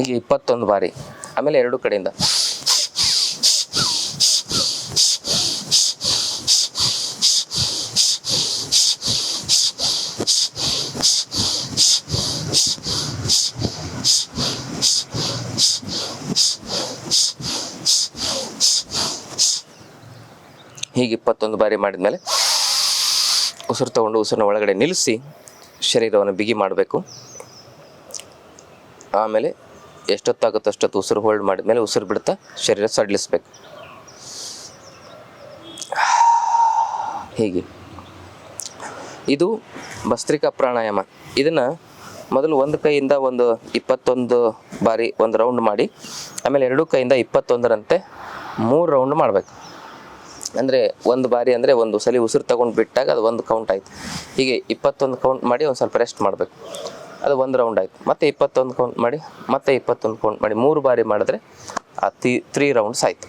ಹೀಗೆ ಇಪ್ಪತ್ತೊಂದು ಬಾರಿ, ಆಮೇಲೆ ಎರಡು ಕಡೆಯಿಂದ. ಹೀಗೆ ಇಪ್ಪತ್ತೊಂದು ಬಾರಿ ಮಾಡಿದ್ಮೇಲೆ, ಉಸಿರು ತಗೊಂಡು ಉಸಿರನ್ನ ಒಳಗಡೆ ನಿಲ್ಲಿಸಿ ಶರೀರವನ್ನು ಬಿಗಿ ಮಾಡಬೇಕು. ಆಮೇಲೆ ಎಷ್ಟೊತ್ತಾಗುತ್ತೋ ಅಷ್ಟೊತ್ತು ಉಸಿರು ಹೋಲ್ಡ್ ಮಾಡಿದ್ಮೇಲೆ ಉಸಿರು ಬಿಡ್ತಾ ಶರೀರ ಸಡಿಲಿಸ್ಬೇಕು. ಹೀಗೆ. ಇದು ಭಸ್ತ್ರಿಕಾ ಪ್ರಾಣಾಯಾಮ. ಇದನ್ನು ಮೊದಲು ಒಂದು ಕೈಯಿಂದ ಒಂದು ಇಪ್ಪತ್ತೊಂದು ಬಾರಿ ಒಂದು ರೌಂಡ್ ಮಾಡಿ, ಆಮೇಲೆ ಎರಡೂ ಕೈಯಿಂದ ಇಪ್ಪತ್ತೊಂದರಂತೆ ಮೂರು ರೌಂಡ್ ಮಾಡಬೇಕು. ಅಂದರೆ ಒಂದು ಬಾರಿ ಅಂದರೆ ಒಂದು ಸಲ ಉಸಿರು ತಗೊಂಡು ಬಿಟ್ಟಾಗ ಅದು ಒಂದು ಕೌಂಟ್ ಆಯ್ತು. ಹೀಗೆ ಇಪ್ಪತ್ತೊಂದು ಕೌಂಟ್ ಮಾಡಿ ಒಂದು ಸ್ವಲ್ಪ ರೆಸ್ಟ್ ಮಾಡಬೇಕು. ಅದು ಒಂದು ರೌಂಡ್ ಆಯಿತು. ಮತ್ತೆ ಇಪ್ಪತ್ತೊಂದು ಕೌಂಟ್ ಮಾಡಿ, ಮತ್ತೆ ಇಪ್ಪತ್ತೊಂದು ಕೌಂಟ್ ಮಾಡಿ ಮೂರು ಬಾರಿ ಮಾಡಿದ್ರೆ ಆ ತಿ ತ್ರೀ ರೌಂಡ್ಸ್ ಆಯಿತು.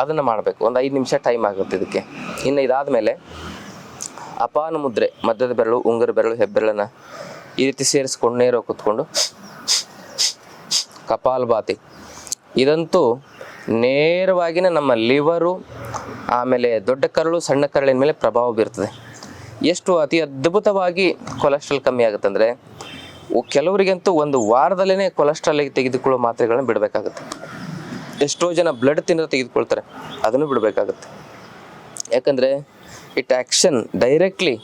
ಅದನ್ನು ಮಾಡಬೇಕು. ಒಂದು ಐದು ನಿಮಿಷ ಟೈಮ್ ಆಗುತ್ತೆ ಇದಕ್ಕೆ. ಇನ್ನು ಇದಾದಮೇಲೆ ಅಪಾನ ಮುದ್ರೆ, ಮಧ್ಯದ ಬೆರಳು, ಉಂಗುರ ಬೆರಳು, ಹೆಬ್ಬೆರಳನ್ನು ಈ ರೀತಿ ಸೇರಿಸ್ಕೊಂಡು ನೇರ ಕೂತ್ಕೊಂಡು ಕಪಾಲಭಾತಿ ಇದಂತೂ ನೇರವಾಗಿನೇ ನಮ್ಮ ಲಿವರು ಆಮೇಲೆ ದೊಡ್ಡ ಕರಳು, ಸಣ್ಣ ಕರಳಿನ ಮೇಲೆ ಪ್ರಭಾವ ಬೀರ್ತದೆ. ಎಷ್ಟು ಅತಿ ಅದ್ಭುತವಾಗಿ ಕೊಲೆಸ್ಟ್ರಾಲ್ ಕಮ್ಮಿ ಆಗುತ್ತೆ ಅಂದರೆ ಕೆಲವರಿಗಂತೂ ಒಂದು ವಾರದಲ್ಲೇ ಕೊಲೆಸ್ಟ್ರಾಲಿಗೆ ತೆಗೆದುಕೊಳ್ಳೋ ಮಾತ್ರೆಗಳನ್ನ ಬಿಡಬೇಕಾಗುತ್ತೆ. ಎಷ್ಟೋ ಜನ ಬ್ಲಡ್ ತಿನ್ನ ತೆಗೆದುಕೊಳ್ತಾರೆ, ಅದನ್ನು ಬಿಡಬೇಕಾಗುತ್ತೆ. ಯಾಕಂದರೆ it action directly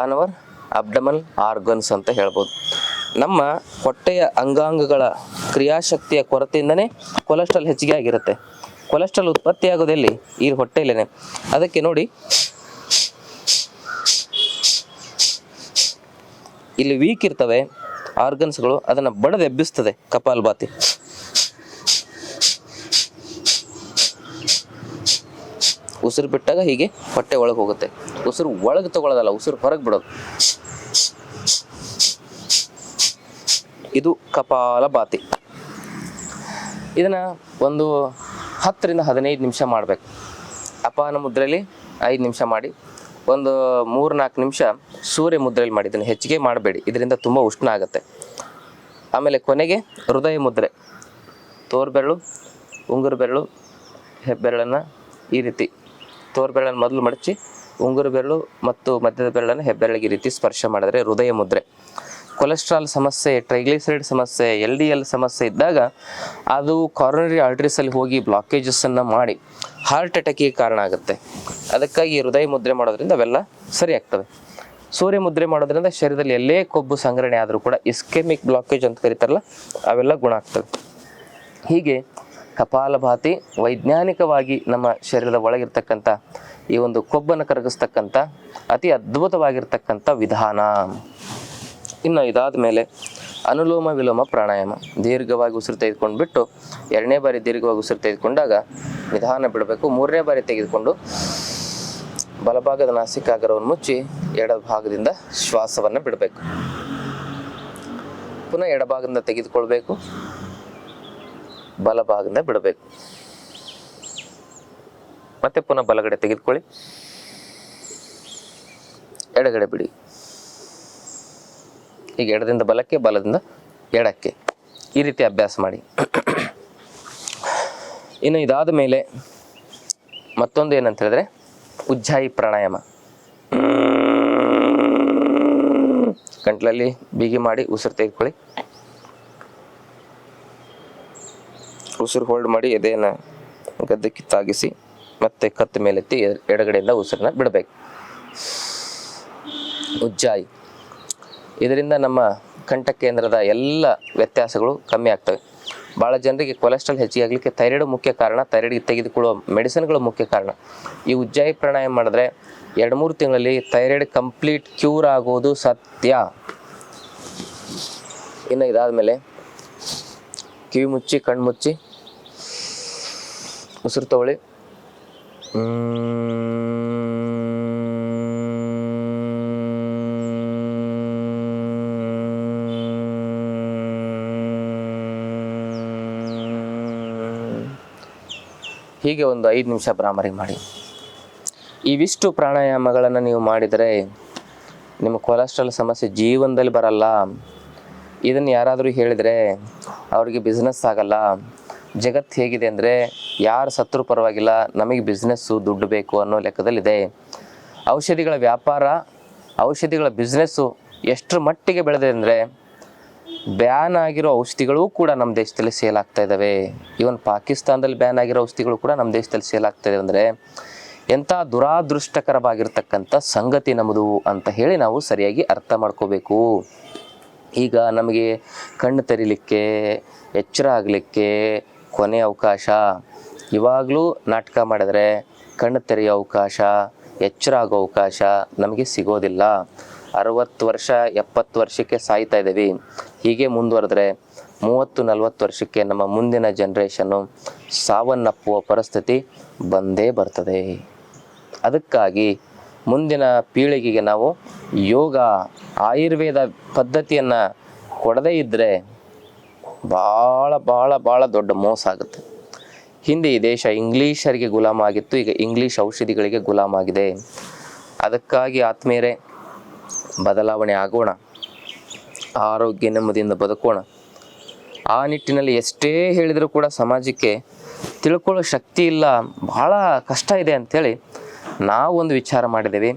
on our abdomen organs ಅಂತ ಹೇಳ್ಬೋದು. ನಮ್ಮ ಹೊಟ್ಟೆಯ ಅಂಗಾಂಗಗಳ ಕ್ರಿಯಾಶಕ್ತಿಯ ಕೊರತೆಯಿಂದನೇ ಕೊಲೆಸ್ಟ್ರಾಲ್ ಹೆಚ್ಚಿಗೆ ಆಗಿರುತ್ತೆ. ಕೊಲೆಸ್ಟ್ರಾಲ್ ಉತ್ಪತ್ತಿ ಆಗೋದೆಲ್ಲಿ ಈ ಹೊಟ್ಟೆಯಲ್ಲೇ ಅದಕ್ಕೆ ನೋಡಿ ಇಲ್ಲಿ ವೀಕ್ ಇರ್ತವೆ ಆರ್ಗನ್ಸ್ಗಳು ಅದನ್ನು ಬಡದು ಎಬ್ಬಿಸ್ತದೆ ಕಪಾಲಭಾತಿ ಉಸಿರು ಬಿಟ್ಟಾಗ ಹೀಗೆ ಹೊಟ್ಟೆ ಒಳಗೆ ಹೋಗುತ್ತೆ. ಉಸಿರು ಒಳಗೆ ತಗೊಳ್ಳೋದಲ್ಲ ಉಸಿರು ಹೊರಗೆ ಬಿಡೋದು. ಇದು ಕಪಾಲಭಾತಿ ಇದನ್ನ ಒಂದು ಹತ್ತರಿಂದ ಹದಿನೈದು ನಿಮಿಷ ಮಾಡಬೇಕು. ಅಪಾನ ಮುದ್ರೆಯಲ್ಲಿ ಐದು ನಿಮಿಷ ಮಾಡಿ, ಒಂದು ಮೂರು ನಾಲ್ಕು ನಿಮಿಷ ಸೂರ್ಯ ಮುದ್ರೆಯಲ್ಲಿ ಮಾಡಿ ಇದನ್ನು ಹೆಚ್ಚಿಗೆ ಮಾಡಬೇಡಿ. ಇದರಿಂದ ತುಂಬ ಉಷ್ಣ ಆಗುತ್ತೆ ಆಮೇಲೆ ಕೊನೆಗೆ ಹೃದಯ ಮುದ್ರೆ. ತೋರ್ಬೆರಳು ಉಂಗುರು ಬೆರಳು ಹೆಬ್ಬೆರಳನ್ನು ಈ ರೀತಿ ತೋರ್ಬೆರಳನ್ನು ಮೊದಲು ಮಡಚಿ ಉಂಗುರು ಬೆರಳು ಮತ್ತು ಮಧ್ಯದ ಬೆರಳನ್ನು ಹೆಬ್ಬೆರಳಿಗೆ ಈ ರೀತಿ ಸ್ಪರ್ಶ ಮಾಡಿದರೆ ಹೃದಯ ಮುದ್ರೆ. ಕೊಲೆಸ್ಟ್ರಾಲ್ ಸಮಸ್ಯೆ, ಟ್ರೈಗ್ಲಿಸರೈಡ್ ಸಮಸ್ಯೆ, ಎಲ್ ಡಿ ಎಲ್ ಸಮಸ್ಯೆ ಇದ್ದಾಗ ಅದು ಕಾರೋನರಿ ಆರ್ಟ್ರೀಸಲ್ಲಿ ಹೋಗಿ ಬ್ಲಾಕೇಜಸ್ಸನ್ನು ಮಾಡಿ ಹಾರ್ಟ್ ಅಟ್ಯಾಕಿಗೆ ಕಾರಣ ಆಗುತ್ತೆ. ಅದಕ್ಕಾಗಿ ಹೃದಯ ಮುದ್ರೆ ಮಾಡೋದ್ರಿಂದ ಅವೆಲ್ಲ ಸರಿ ಆಗ್ತವೆ ಸೂರ್ಯ ಮುದ್ರೆ ಮಾಡೋದ್ರಿಂದ ಶರೀರದಲ್ಲಿ ಎಲ್ಲೇ ಕೊಬ್ಬು ಸಂಗ್ರಹಣೆ ಆದರೂ ಕೂಡ ಇಸ್ಕೆಮಿಕ್ ಬ್ಲಾಕೇಜ್ ಅಂತ ಕರೀತಾರಲ್ಲ, ಅವೆಲ್ಲ ಗುಣ ಆಗ್ತವೆ. ಹೀಗೆ ಕಪಾಲಭಾತಿ ವೈಜ್ಞಾನಿಕವಾಗಿ ನಮ್ಮ ಶರೀರದ ಒಳಗಿರ್ತಕ್ಕಂಥ ಈ ಒಂದು ಕೊಬ್ಬನ್ನು ಕರಗಿಸ್ತಕ್ಕಂಥ ಅತಿ ಅದ್ಭುತವಾಗಿರ್ತಕ್ಕಂಥ ವಿಧಾನ. ಇನ್ನು ಇದಾದ ಮೇಲೆ ಅನುಲೋಮ ವಿಲೋಮ ಪ್ರಾಣಾಯಾಮ. ದೀರ್ಘವಾಗಿ ಉಸಿರು ತೆಗೆದುಕೊಂಡು ಬಿಟ್ಟು ಎರಡನೇ ಬಾರಿ ದೀರ್ಘವಾಗಿ ಉಸಿರು ತೆಗೆದುಕೊಂಡಾಗ ನಿಧಾನ ಬಿಡಬೇಕು, ಮೂರನೇ ಬಾರಿ ತೆಗೆದುಕೊಂಡು ಬಲಭಾಗದ ನಾಸಿಕಾಗರವನ್ನು ಮುಚ್ಚಿ ಎಡ ಭಾಗದಿಂದ ಶ್ವಾಸವನ್ನು ಬಿಡಬೇಕು. ಪುನಃ ಎಡಭಾಗದಿಂದ ತೆಗೆದುಕೊಳ್ಬೇಕು. ಬಲಭಾಗದಿಂದ ಬಿಡಬೇಕು. ಮತ್ತೆ ಪುನಃ ಬಲಗಡೆ ತೆಗೆದುಕೊಳ್ಳಿ. ಎಡಗಡೆ ಬಿಡಿ. ಈಗ ಎಡದಿಂದ ಬಲಕ್ಕೆ, ಬಲದಿಂದ ಎಡಕ್ಕೆ. ಈ ರೀತಿ ಅಭ್ಯಾಸ ಮಾಡಿ. ಇನ್ನು ಇದಾದ ಮೇಲೆ ಮತ್ತೊಂದು ಏನಂತ ಹೇಳಿದ್ರೆ ಉಜ್ಜಾಯಿ ಪ್ರಾಣಾಯಾಮ. ಗಂಟ್ಲಲ್ಲಿ ಬಿಗಿ ಮಾಡಿ ಉಸಿರು ತೆಗೆದುಕೊಳ್ಳಿ. ಉಸಿರು ಹೋಲ್ಡ್ ಮಾಡಿ ಎದೆಯನ್ನು ಗದ್ದಕ್ಕೆ ತಾಗಿಸಿ ಮತ್ತೆ ಕತ್ತ ಮೇಲೆತ್ತಿ ಎಡಗಡೆಯಿಂದ ಉಸಿರನ್ನ ಬಿಡಬೇಕು. ಉಜ್ಜಾಯಿ. ಇದರಿಂದ ನಮ್ಮ ಕಂಠ ಕೇಂದ್ರದ ಎಲ್ಲ ವ್ಯತ್ಯಾಸಗಳು ಕಮ್ಮಿ ಆಗ್ತವೆ. ಭಾಳ ಜನರಿಗೆ ಕೊಲೆಸ್ಟ್ರಾಲ್ ಹೆಚ್ಚಿಗೆ ಆಗಲಿಕ್ಕೆ ಥೈರಾಯ್ಡ್ ಮುಖ್ಯ ಕಾರಣ. ಥೈರಾಯ್ಡ್ಗೆ ತೆಗೆದುಕೊಳ್ಳುವ ಮೆಡಿಸಿನ್ಗಳು ಮುಖ್ಯ ಕಾರಣ. ಈ ಉಜ್ಜಾಯಿ ಪ್ರಾಣಾಯಾಮ ಮಾಡಿದ್ರೆ ಎರಡು ಮೂರು ತಿಂಗಳಲ್ಲಿ ಥೈರಾಯ್ಡ್ ಕಂಪ್ಲೀಟ್ ಕ್ಯೂರ್ ಆಗೋದು ಸತ್ಯ. ಇನ್ನು ಇದಾದಮೇಲೆ ಕಿವಿ ಮುಚ್ಚಿ, ಕಣ್ಣು ಮುಚ್ಚಿ, ಉಸಿರು ತಗೊಳ್ಳಿ. ಹೀಗೆ ಒಂದು ಐದು ನಿಮಿಷ ಭ್ರಾಮರಿ ಮಾಡಿ. ಇವಿಷ್ಟು ಪ್ರಾಣಾಯಾಮಗಳನ್ನು ನೀವು ಮಾಡಿದರೆ ನಿಮ್ಮ ಕೊಲೆಸ್ಟ್ರಾಲ್ ಸಮಸ್ಯೆ ಜೀವನದಲ್ಲಿ ಬರಲ್ಲ. ಇದನ್ನು ಯಾರಾದರೂ ಹೇಳಿದರೆ ಅವರಿಗೆ ಬಿಸ್ನೆಸ್ ಆಗಲ್ಲ. ಜಗತ್ತು ಹೇಗಿದೆ ಅಂದರೆ ಯಾರು ಸತ್ರು ಪರವಾಗಿಲ್ಲ, ನಮಗೆ ಬಿಸ್ನೆಸ್ಸು ದುಡ್ಡು ಬೇಕು ಅನ್ನೋ ಲೆಕ್ಕದಲ್ಲಿದೆ. ಔಷಧಿಗಳ ವ್ಯಾಪಾರ, ಔಷಧಿಗಳ ಬಿಸ್ನೆಸ್ಸು ಎಷ್ಟರ ಮಟ್ಟಿಗೆ ಬೆಳೆದಿದೆ ಅಂದರೆ ಬ್ಯಾನ್ ಆಗಿರೋ ಔಷಧಿಗಳು ಕೂಡ ನಮ್ಮ ದೇಶದಲ್ಲಿ ಸೇಲ್ ಆಗ್ತಾ ಇದ್ದಾವೆ ಈವನ್ ಪಾಕಿಸ್ತಾನದಲ್ಲಿ ಬ್ಯಾನ್ ಆಗಿರೋ ಔಷಧಿಗಳು ಕೂಡ ನಮ್ಮ ದೇಶದಲ್ಲಿ ಸೇಲ್ ಆಗ್ತಾ ಇದೆ ಅಂದರೆ ಎಂಥ ದುರಾದೃಷ್ಟಕರವಾಗಿರ್ತಕ್ಕಂಥ ಸಂಗತಿ ನಮ್ಮದು ಅಂತ ಹೇಳಿ ನಾವು ಸರಿಯಾಗಿ ಅರ್ಥ ಮಾಡ್ಕೋಬೇಕು. ಈಗ ನಮಗೆ ಕಣ್ಣು ತೆರಿಲಿಕ್ಕೆ, ಎಚ್ಚರ ಆಗಲಿಕ್ಕೆ ಕೊನೆ ಅವಕಾಶ. ಇವಾಗಲೂ ನಾಟಕ ಮಾಡಿದ್ರೆ ಕಣ್ಣು ತೆರೆಯೋ ಅವಕಾಶ, ಎಚ್ಚರ ಆಗೋ ಅವಕಾಶ ನಮಗೆ ಸಿಗೋದಿಲ್ಲ. ಅರವತ್ತು ವರ್ಷ, ಎಪ್ಪತ್ತು ವರ್ಷಕ್ಕೆ ಸಾಯ್ತಾ ಇದ್ದೀವಿ. ಹೀಗೆ ಮುಂದುವರೆದ್ರೆ ಮೂವತ್ತು ನಲವತ್ತು ವರ್ಷಕ್ಕೆ ನಮ್ಮ ಮುಂದಿನ ಜನ್ರೇಷನ್ನು ಸಾವನ್ನಪ್ಪುವ ಪರಿಸ್ಥಿತಿ ಬಂದೇ ಬರ್ತದೆ. ಅದಕ್ಕಾಗಿ ಮುಂದಿನ ಪೀಳಿಗೆಗೆ ನಾವು ಯೋಗ, ಆಯುರ್ವೇದ ಪದ್ಧತಿಯನ್ನು ಕೊಡದೇ ಇದ್ದರೆ ಭಾಳ ಭಾಳ ಭಾಳ ದೊಡ್ಡ ಮೋಸ ಆಗುತ್ತೆ. ಹಿಂದೆ ಈ ದೇಶ ಇಂಗ್ಲೀಷರಿಗೆ ಗುಲಾಮ ಆಗಿತ್ತು ಈಗ ಇಂಗ್ಲೀಷ್ ಔಷಧಿಗಳಿಗೆ ಗುಲಾಮಾಗಿದೆ. ಅದಕ್ಕಾಗಿ ಆತ್ಮೀಯರೇ, ಬದಲಾವಣೆ ಆಗೋಣ. ಆರೋಗ್ಯ ನೆಮ್ಮದಿಯಿಂದ ಬದುಕೋಣ. ಆ ನಿಟ್ಟಿನಲ್ಲಿ ಎಷ್ಟೇ ಹೇಳಿದರೂ ಕೂಡ ಸಮಾಜಕ್ಕೆ ತಿಳ್ಕೊಳ್ಳೋ ಶಕ್ತಿ ಇಲ್ಲ, ಬಹಳ ಕಷ್ಟ ಇದೆ ಅಂಥೇಳಿ ನಾವು ಒಂದು ವಿಚಾರ ಮಾಡಿದ್ದೇವೆ.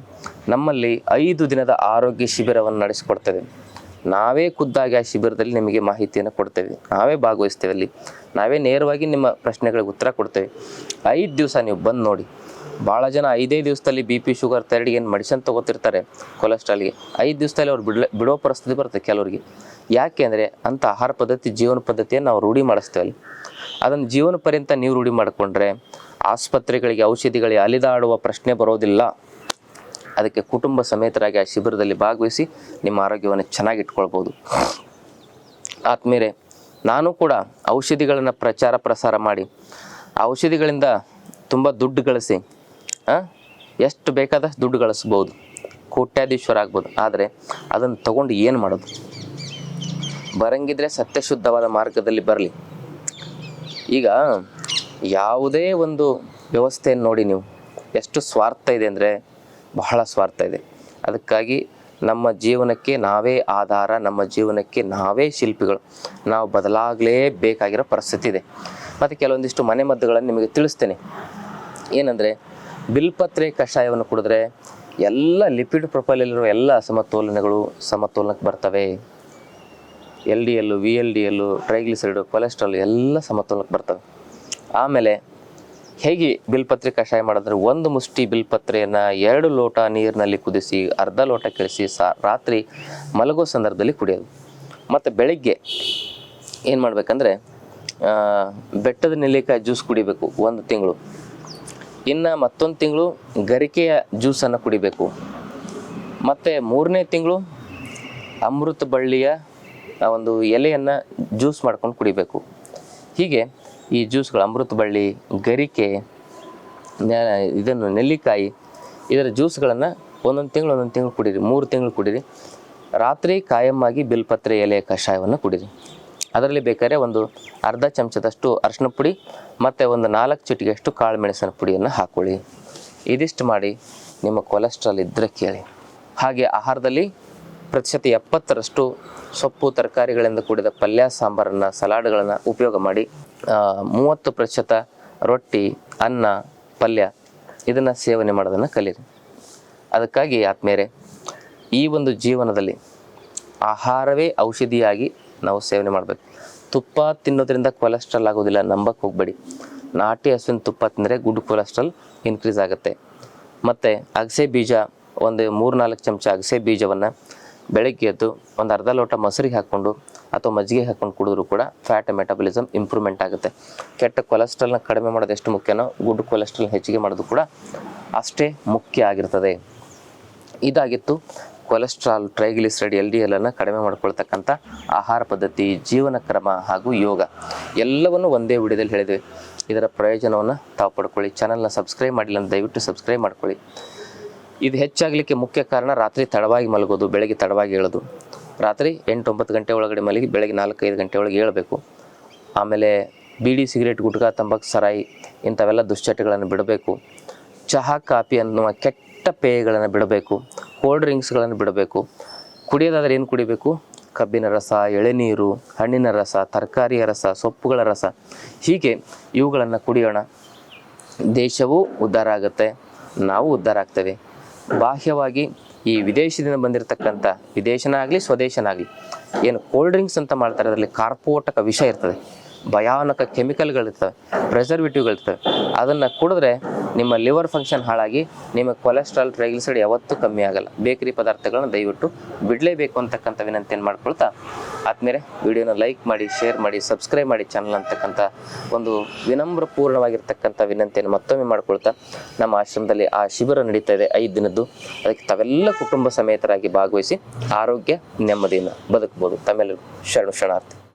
ನಮ್ಮಲ್ಲಿ ಐದು ದಿನದ ಆರೋಗ್ಯ ಶಿಬಿರವನ್ನು ನಡೆಸಿಕೊಡ್ತೇವೆ. ನಾವೇ ಖುದ್ದಾಗಿ ಆ ಶಿಬಿರದಲ್ಲಿ ನಿಮಗೆ ಮಾಹಿತಿಯನ್ನು ಕೊಡ್ತೇವೆ. ನಾವೇ ಭಾಗವಹಿಸ್ತೇವೆ ಅಲ್ಲಿ. ನಾವೇ ನೇರವಾಗಿ ನಿಮ್ಮ ಪ್ರಶ್ನೆಗಳಿಗೆ ಉತ್ತರ ಕೊಡ್ತೇವೆ. ಐದು ದಿವಸ ನೀವು ಬಂದು ನೋಡಿ. ಭಾಳ ಜನ ಐದೇ ದಿವಸದಲ್ಲಿ ಬಿ ಪಿ ಶುಗರ್ ಥೈರಾಯ್ಡ್ಗೆ ಏನು ಮೆಡಿಸನ್ ತೊಗೋತಿರ್ತಾರೆ ಕೊಲೆಸ್ಟ್ರಾಲ್ಗೆ. ಐದು ದಿವಸದಲ್ಲಿ ಅವ್ರು ಬಿಡ್ಲ, ಬಿಡೋ ಪರಿಸ್ಥಿತಿ ಬರುತ್ತೆ ಕೆಲವರಿಗೆ. ಯಾಕೆ ಅಂದರೆ ಅಂಥ ಆಹಾರ ಪದ್ಧತಿ, ಜೀವನ ಪದ್ಧತಿಯನ್ನು ನಾವು ರೂಢಿ ಮಾಡಿಸ್ತೇವೆ ಅಲ್ಲಿ ಅದನ್ನು ಜೀವನ ಪರ್ಯಂತ ನೀವು ರೂಢಿ ಮಾಡಿಕೊಂಡ್ರೆ ಆಸ್ಪತ್ರೆಗಳಿಗೆ, ಔಷಧಿಗಳಿಗೆ ಅಲಿದಾಡುವ ಪ್ರಶ್ನೆ ಬರೋದಿಲ್ಲ. ಅದಕ್ಕೆ ಕುಟುಂಬ ಸಮೇತರಾಗಿ ಆ ಶಿಬಿರದಲ್ಲಿ ಭಾಗವಹಿಸಿ ನಿಮ್ಮ ಆರೋಗ್ಯವನ್ನು ಚೆನ್ನಾಗಿಟ್ಕೊಳ್ಬೋದು. ಆತ್ಮೀಯರೇ, ನಾನು ಕೂಡ ಔಷಧಿಗಳನ್ನು ಪ್ರಚಾರ ಪ್ರಸಾರ ಮಾಡಿ, ಔಷಧಿಗಳಿಂದ ತುಂಬ ದುಡ್ಡು ಗಳಿಸಿ ಎಷ್ಟು ಬೇಕಾದಷ್ಟು ದುಡ್ಡು ಗಳಿಸ್ಬೋದು? ಕೋಟ್ಯಾಧೀಶ್ವರ ಆಗ್ಬೋದು. ಆದರೆ ಅದನ್ನು ತಗೊಂಡು ಏನು ಮಾಡೋದು? ಬರಂಗಿದ್ರೆ ಸತ್ಯಶುದ್ಧವಾದ ಮಾರ್ಗದಲ್ಲಿ ಬರಲಿ. ಈಗ ಯಾವುದೇ ಒಂದು ವ್ಯವಸ್ಥೆಯನ್ನು ನೋಡಿ ನೀವು. ಎಷ್ಟು ಸ್ವಾರ್ಥ ಇದೆ ಅಂದರೆ ಬಹಳ ಸ್ವಾರ್ಥ ಇದೆ. ಅದಕ್ಕಾಗಿ ನಮ್ಮ ಜೀವನಕ್ಕೆ ನಾವೇ ಆಧಾರ, ನಮ್ಮ ಜೀವನಕ್ಕೆ ನಾವೇ ಶಿಲ್ಪಿಗಳು. ನಾವು ಬದಲಾಗಲೇಬೇಕಾಗಿರೋ ಪರಿಸ್ಥಿತಿ ಇದೆ. ಮತ್ತು ಕೆಲವೊಂದಿಷ್ಟು ಮನೆಮದ್ದುಗಳನ್ನು ನಿಮಗೆ ತಿಳಿಸ್ತೇನೆ. ಏನಂದರೆ ಬಿಲ್ಪತ್ರೆ ಕಷಾಯವನ್ನು ಕುಡಿದ್ರೆ ಎಲ್ಲ ಲಿಪಿಡ್ ಪ್ರೊಫೈಲಲ್ಲಿರುವ ಎಲ್ಲ ಅಸಮತೋಲನಗಳು ಸಮತೋಲನಕ್ಕೆ ಬರ್ತವೆ. ಎಲ್ ಡಿ ಎಲ್ಲು ವಿ ಎಲ್ ಡಿ ಎಲ್ಲು ಟ್ರೈಗ್ಲಿಸರಿಡು, ಕೊಲೆಸ್ಟ್ರಾಲ್ ಎಲ್ಲ ಸಮತೋಲನಕ್ಕೆ ಬರ್ತವೆ. ಆಮೇಲೆ ಹೇಗೆ ಬಿಲ್ಪತ್ರೆ ಕಷಾಯ ಮಾಡಿದ್ರೆ ಒಂದು ಮುಷ್ಟಿ ಬಿಲ್ಪತ್ರೆಯನ್ನು ಎರಡು ಲೋಟ ನೀರಿನಲ್ಲಿ ಕುದಿಸಿ, ಅರ್ಧ ಲೋಟ ಕೆಳಿಸಿ ಸಾ, ರಾತ್ರಿ ಮಲಗೋ ಸಂದರ್ಭದಲ್ಲಿ ಕುಡಿಯೋದು. ಮತ್ತು ಬೆಳಿಗ್ಗೆ ಏನು ಮಾಡಬೇಕಂದ್ರೆ ಬೆಟ್ಟದ ನೆಲ್ಲಿಕಾಯಿ ಜ್ಯೂಸ್ ಕುಡಿಬೇಕು ಒಂದು ತಿಂಗಳು. ಇನ್ನು ಮತ್ತೊಂದು ತಿಂಗಳು ಗರಿಕೆಯ ಜ್ಯೂಸನ್ನು ಕುಡಿಬೇಕು. ಮತ್ತು ಮೂರನೇ ತಿಂಗಳು ಅಮೃತ ಬಳ್ಳಿಯ ಒಂದು ಎಲೆಯನ್ನು ಜ್ಯೂಸ್ ಮಾಡ್ಕೊಂಡು ಕುಡಿಬೇಕು. ಹೀಗೆ ಈ ಜ್ಯೂಸ್ಗಳು ಅಮೃತ ಬಳ್ಳಿ, ಗರಿಕೆ ಇದನ್ನು ನೆಲ್ಲಿಕಾಯಿ, ಇದರ ಜ್ಯೂಸ್ಗಳನ್ನು ಒಂದೊಂದು ತಿಂಗಳು ಒಂದೊಂದು ತಿಂಗಳು ಕುಡೀರಿ. ಮೂರು ತಿಂಗಳು ಕುಡೀರಿ. ರಾತ್ರಿ ಕಾಯಮ್ಮಾಗಿ ಬಿಲ್ಪತ್ರೆ ಎಲೆ ಕಷಾಯವನ್ನು ಕುಡೀರಿ. ಅದರಲ್ಲಿ ಬೇಕಾದ್ರೆ ಒಂದು ಅರ್ಧ ಚಮಚದಷ್ಟು ಅರಿಶಿನ ಪುಡಿ ಮತ್ತು ಒಂದು ನಾಲ್ಕು ಚಿಟಿಗೆಯಷ್ಟು ಕಾಳು ಮೆಣಸಿನ ಪುಡಿಯನ್ನು ಹಾಕೊಳ್ಳಿ. ಇದಿಷ್ಟು ಮಾಡಿ ನಿಮ್ಮ ಕೊಲೆಸ್ಟ್ರಾಲ್ ಇದ್ದರೆ ಕೇಳಿ. ಹಾಗೆ ಆಹಾರದಲ್ಲಿ ಪ್ರತಿಶತ ಎಪ್ಪತ್ತರಷ್ಟು ಸೊಪ್ಪು, ತರಕಾರಿಗಳಿಂದ ಕೂಡಿದ ಪಲ್ಯ, ಸಾಂಬಾರನ್ನು, ಸಲಾಡ್ಗಳನ್ನು ಉಪಯೋಗ ಮಾಡಿ ಮೂವತ್ತು ಪ್ರತಿಶತ ರೊಟ್ಟಿ, ಅನ್ನ, ಪಲ್ಯ ಇದನ್ನು ಸೇವನೆ ಮಾಡೋದನ್ನು ಕಲೀರಿ. ಅದಕ್ಕಾಗಿ ಆತ್ಮೇರೆ ಈ ಒಂದು ಜೀವನದಲ್ಲಿ ಆಹಾರವೇ ಔಷಧಿಯಾಗಿ ನಾವು ಸೇವನೆ ಮಾಡಬೇಕು. ತುಪ್ಪ ತಿನ್ನೋದ್ರಿಂದ ಕೊಲೆಸ್ಟ್ರಾಲ್ ಆಗೋದಿಲ್ಲ ನಂಬಕ್ಕೆ ಹೋಗಬೇಡಿ. ನಾಟಿ ಹಸುವಿನ ತುಪ್ಪ ತಿಂದರೆ ಗುಡ್ ಕೊಲೆಸ್ಟ್ರಾಲ್ ಇನ್ಕ್ರೀಸ್ ಆಗುತ್ತೆ. ಮತ್ತು ಅಗಸೆ ಬೀಜ, ಒಂದು ಮೂರು ನಾಲ್ಕು ಚಮಚ ಅಗಸೆ ಬೀಜವನ್ನು ಬೆಳಗ್ಗೆ ಎದ್ದು ಒಂದು ಅರ್ಧ ಲೋಟ ಮೊಸರಿಗೆ ಹಾಕ್ಕೊಂಡು ಅಥವಾ ಮಜ್ಜಿಗೆ ಹಾಕ್ಕೊಂಡು ಕುಡಿದ್ರೂ ಕೂಡ ಫ್ಯಾಟ್ ಮೆಟಬಲಿಸಮ್ ಇಂಪ್ರೂವ್ಮೆಂಟ್ ಆಗುತ್ತೆ. ಕೆಟ್ಟ ಕೊಲೆಸ್ಟ್ರಾಲ್ನ ಕಡಿಮೆ ಮಾಡೋದು ಎಷ್ಟು ಮುಖ್ಯನೋ ಗುಡ್ ಕೊಲೆಸ್ಟ್ರಾಲ್ ಹೆಚ್ಚಿಗೆ ಮಾಡೋದು ಕೂಡ ಅಷ್ಟೇ ಮುಖ್ಯ ಆಗಿರ್ತದೆ. ಇದಾಗಿತ್ತು ಕೊಲೆಸ್ಟ್ರಾಲ್, ಟ್ರೈಗ್ಲಿಸರೈಡ್, ಎಲ್ ಡಿ ಎಲ್ಲನ್ನು ಕಡಿಮೆ ಮಾಡ್ಕೊಳ್ತಕ್ಕಂಥ ಆಹಾರ ಪದ್ಧತಿ, ಜೀವನ ಕ್ರಮ ಹಾಗೂ ಯೋಗ ಎಲ್ಲವನ್ನು ಒಂದೇ ವಿಡಿಯೋದಲ್ಲಿ ಹೇಳಿದ್ವಿ. ಇದರ ಪ್ರಯೋಜನವನ್ನು ತಾವು ಪಡ್ಕೊಳ್ಳಿ. ಚಾನಲ್ನ ಸಬ್ಸ್ಕ್ರೈಬ್ ಮಾಡಿಲ್ಲ ಅಂತ ದಯವಿಟ್ಟು ಸಬ್ಸ್ಕ್ರೈಬ್ ಮಾಡ್ಕೊಳ್ಳಿ. ಇದು ಹೆಚ್ಚಾಗಲಿಕ್ಕೆ ಮುಖ್ಯ ಕಾರಣ ರಾತ್ರಿ ತಡವಾಗಿ ಮಲಗೋದು, ಬೆಳಗ್ಗೆ ತಡವಾಗಿ ಏಳೋದು. ರಾತ್ರಿ ಎಂಟು ಒಂಬತ್ತು ಗಂಟೆ ಒಳಗಡೆ ಮಲಗಿ ಬೆಳಗ್ಗೆ ನಾಲ್ಕೈದು ಗಂಟೆ ಒಳಗೆ ಏಳಬೇಕು. ಆಮೇಲೆ ಬೀಡಿ, ಸಿಗರೇಟ್, ಗುಟ್ಕಾ, ತಂಬಾಕು, ಸರಾಯಿ ಇಂಥವೆಲ್ಲ ದುಶ್ಚಟಗಳನ್ನು ಬಿಡಬೇಕು. ಚಹಾ, ಕಾಫಿ ಅನ್ನುವ ಕೆಟ್ಟ ಪೇಯಗಳನ್ನು ಬಿಡಬೇಕು ಕೋಲ್ಡ್ ಡ್ರಿಂಕ್ಸ್ಗಳನ್ನು ಬಿಡಬೇಕು. ಕುಡಿಯೋದಾದರೆ ಏನು ಕುಡಿಬೇಕು? ಕಬ್ಬಿನ ರಸ, ಎಳೆನೀರು, ಹಣ್ಣಿನ ರಸ, ತರಕಾರಿಯ ರಸ, ಸೊಪ್ಪುಗಳ ರಸ. ಹೀಗೆ ಇವುಗಳನ್ನು ಕುಡಿಯೋಣ. ದೇಶವೂ ಉದ್ಧಾರ ಆಗುತ್ತೆ, ನಾವು ಉದ್ಧಾರ ಆಗ್ತೇವೆ. ಬಾಹ್ಯವಾಗಿ ಈ ವಿದೇಶದಿಂದ ಬಂದಿರತಕ್ಕಂಥ ವಿದೇಶನಾಗಲಿ, ಸ್ವದೇಶನಾಗಲಿ, ಏನು ಕೋಲ್ಡ್ ಡ್ರಿಂಕ್ಸ್ ಅಂತ ಮಾಡ್ತಾರೆ, ಅದರಲ್ಲಿ ಕಾರ್ಪೋಟಕ ವಿಷ ಇರ್ತದೆ. ಭಯಾನಕ ಕೆಮಿಕಲ್ಗಳಿರ್ತವೆ ಪ್ರೆಸರ್ವೇಟಿವ್ಗಳಿರ್ತವೆ ಅದನ್ನು ಕುಡಿದ್ರೆ ನಿಮ್ಮ ಲಿವರ್ ಫಂಕ್ಷನ್ ಹಾಳಾಗಿ ನಿಮ್ಮ ಕೊಲೆಸ್ಟ್ರಾಲ್ ಟ್ರೈಗ್ಲಿಸೈಡ್ ಯಾವತ್ತೂ ಕಮ್ಮಿ ಆಗಲ್ಲ. ಬೇಕರಿ ಪದಾರ್ಥಗಳನ್ನ ದಯವಿಟ್ಟು ಬಿಡಲೇಬೇಕು ಅಂತಕ್ಕಂಥ ವಿನಂತಿಯನ್ನು ಮಾಡ್ಕೊಳ್ತಾ ಆದ್ಮೇಲೆ ವಿಡಿಯೋನ ಲೈಕ್ ಮಾಡಿ ಶೇರ್ ಮಾಡಿ ಸಬ್ಸ್ಕ್ರೈಬ್ ಮಾಡಿ ಚಾನಲ್ ಅಂತಕ್ಕಂಥ ಒಂದು ವಿನಮ್ರಪೂರ್ಣವಾಗಿರ್ತಕ್ಕಂಥ ವಿನಂತಿಯನ್ನು ಮತ್ತೊಮ್ಮೆ ಮಾಡ್ಕೊಳ್ತಾ ನಮ್ಮ ಆಶ್ರಮದಲ್ಲಿ ಆ ಶಿಬಿರ ನಡೀತಾ ಇದೆ ಐದು ದಿನದ್ದು. ಅದಕ್ಕೆ ತಾವೆಲ್ಲ ಕುಟುಂಬ ಸಮೇತರಾಗಿ ಭಾಗವಹಿಸಿ ಆರೋಗ್ಯ ನೆಮ್ಮದಿಯನ್ನು ಬದುಕಬಹುದು ತಮ್ಮೆಲ್ಲರಿಗೂ ಶರಣು ಶರಣಾರ್ಥಿ.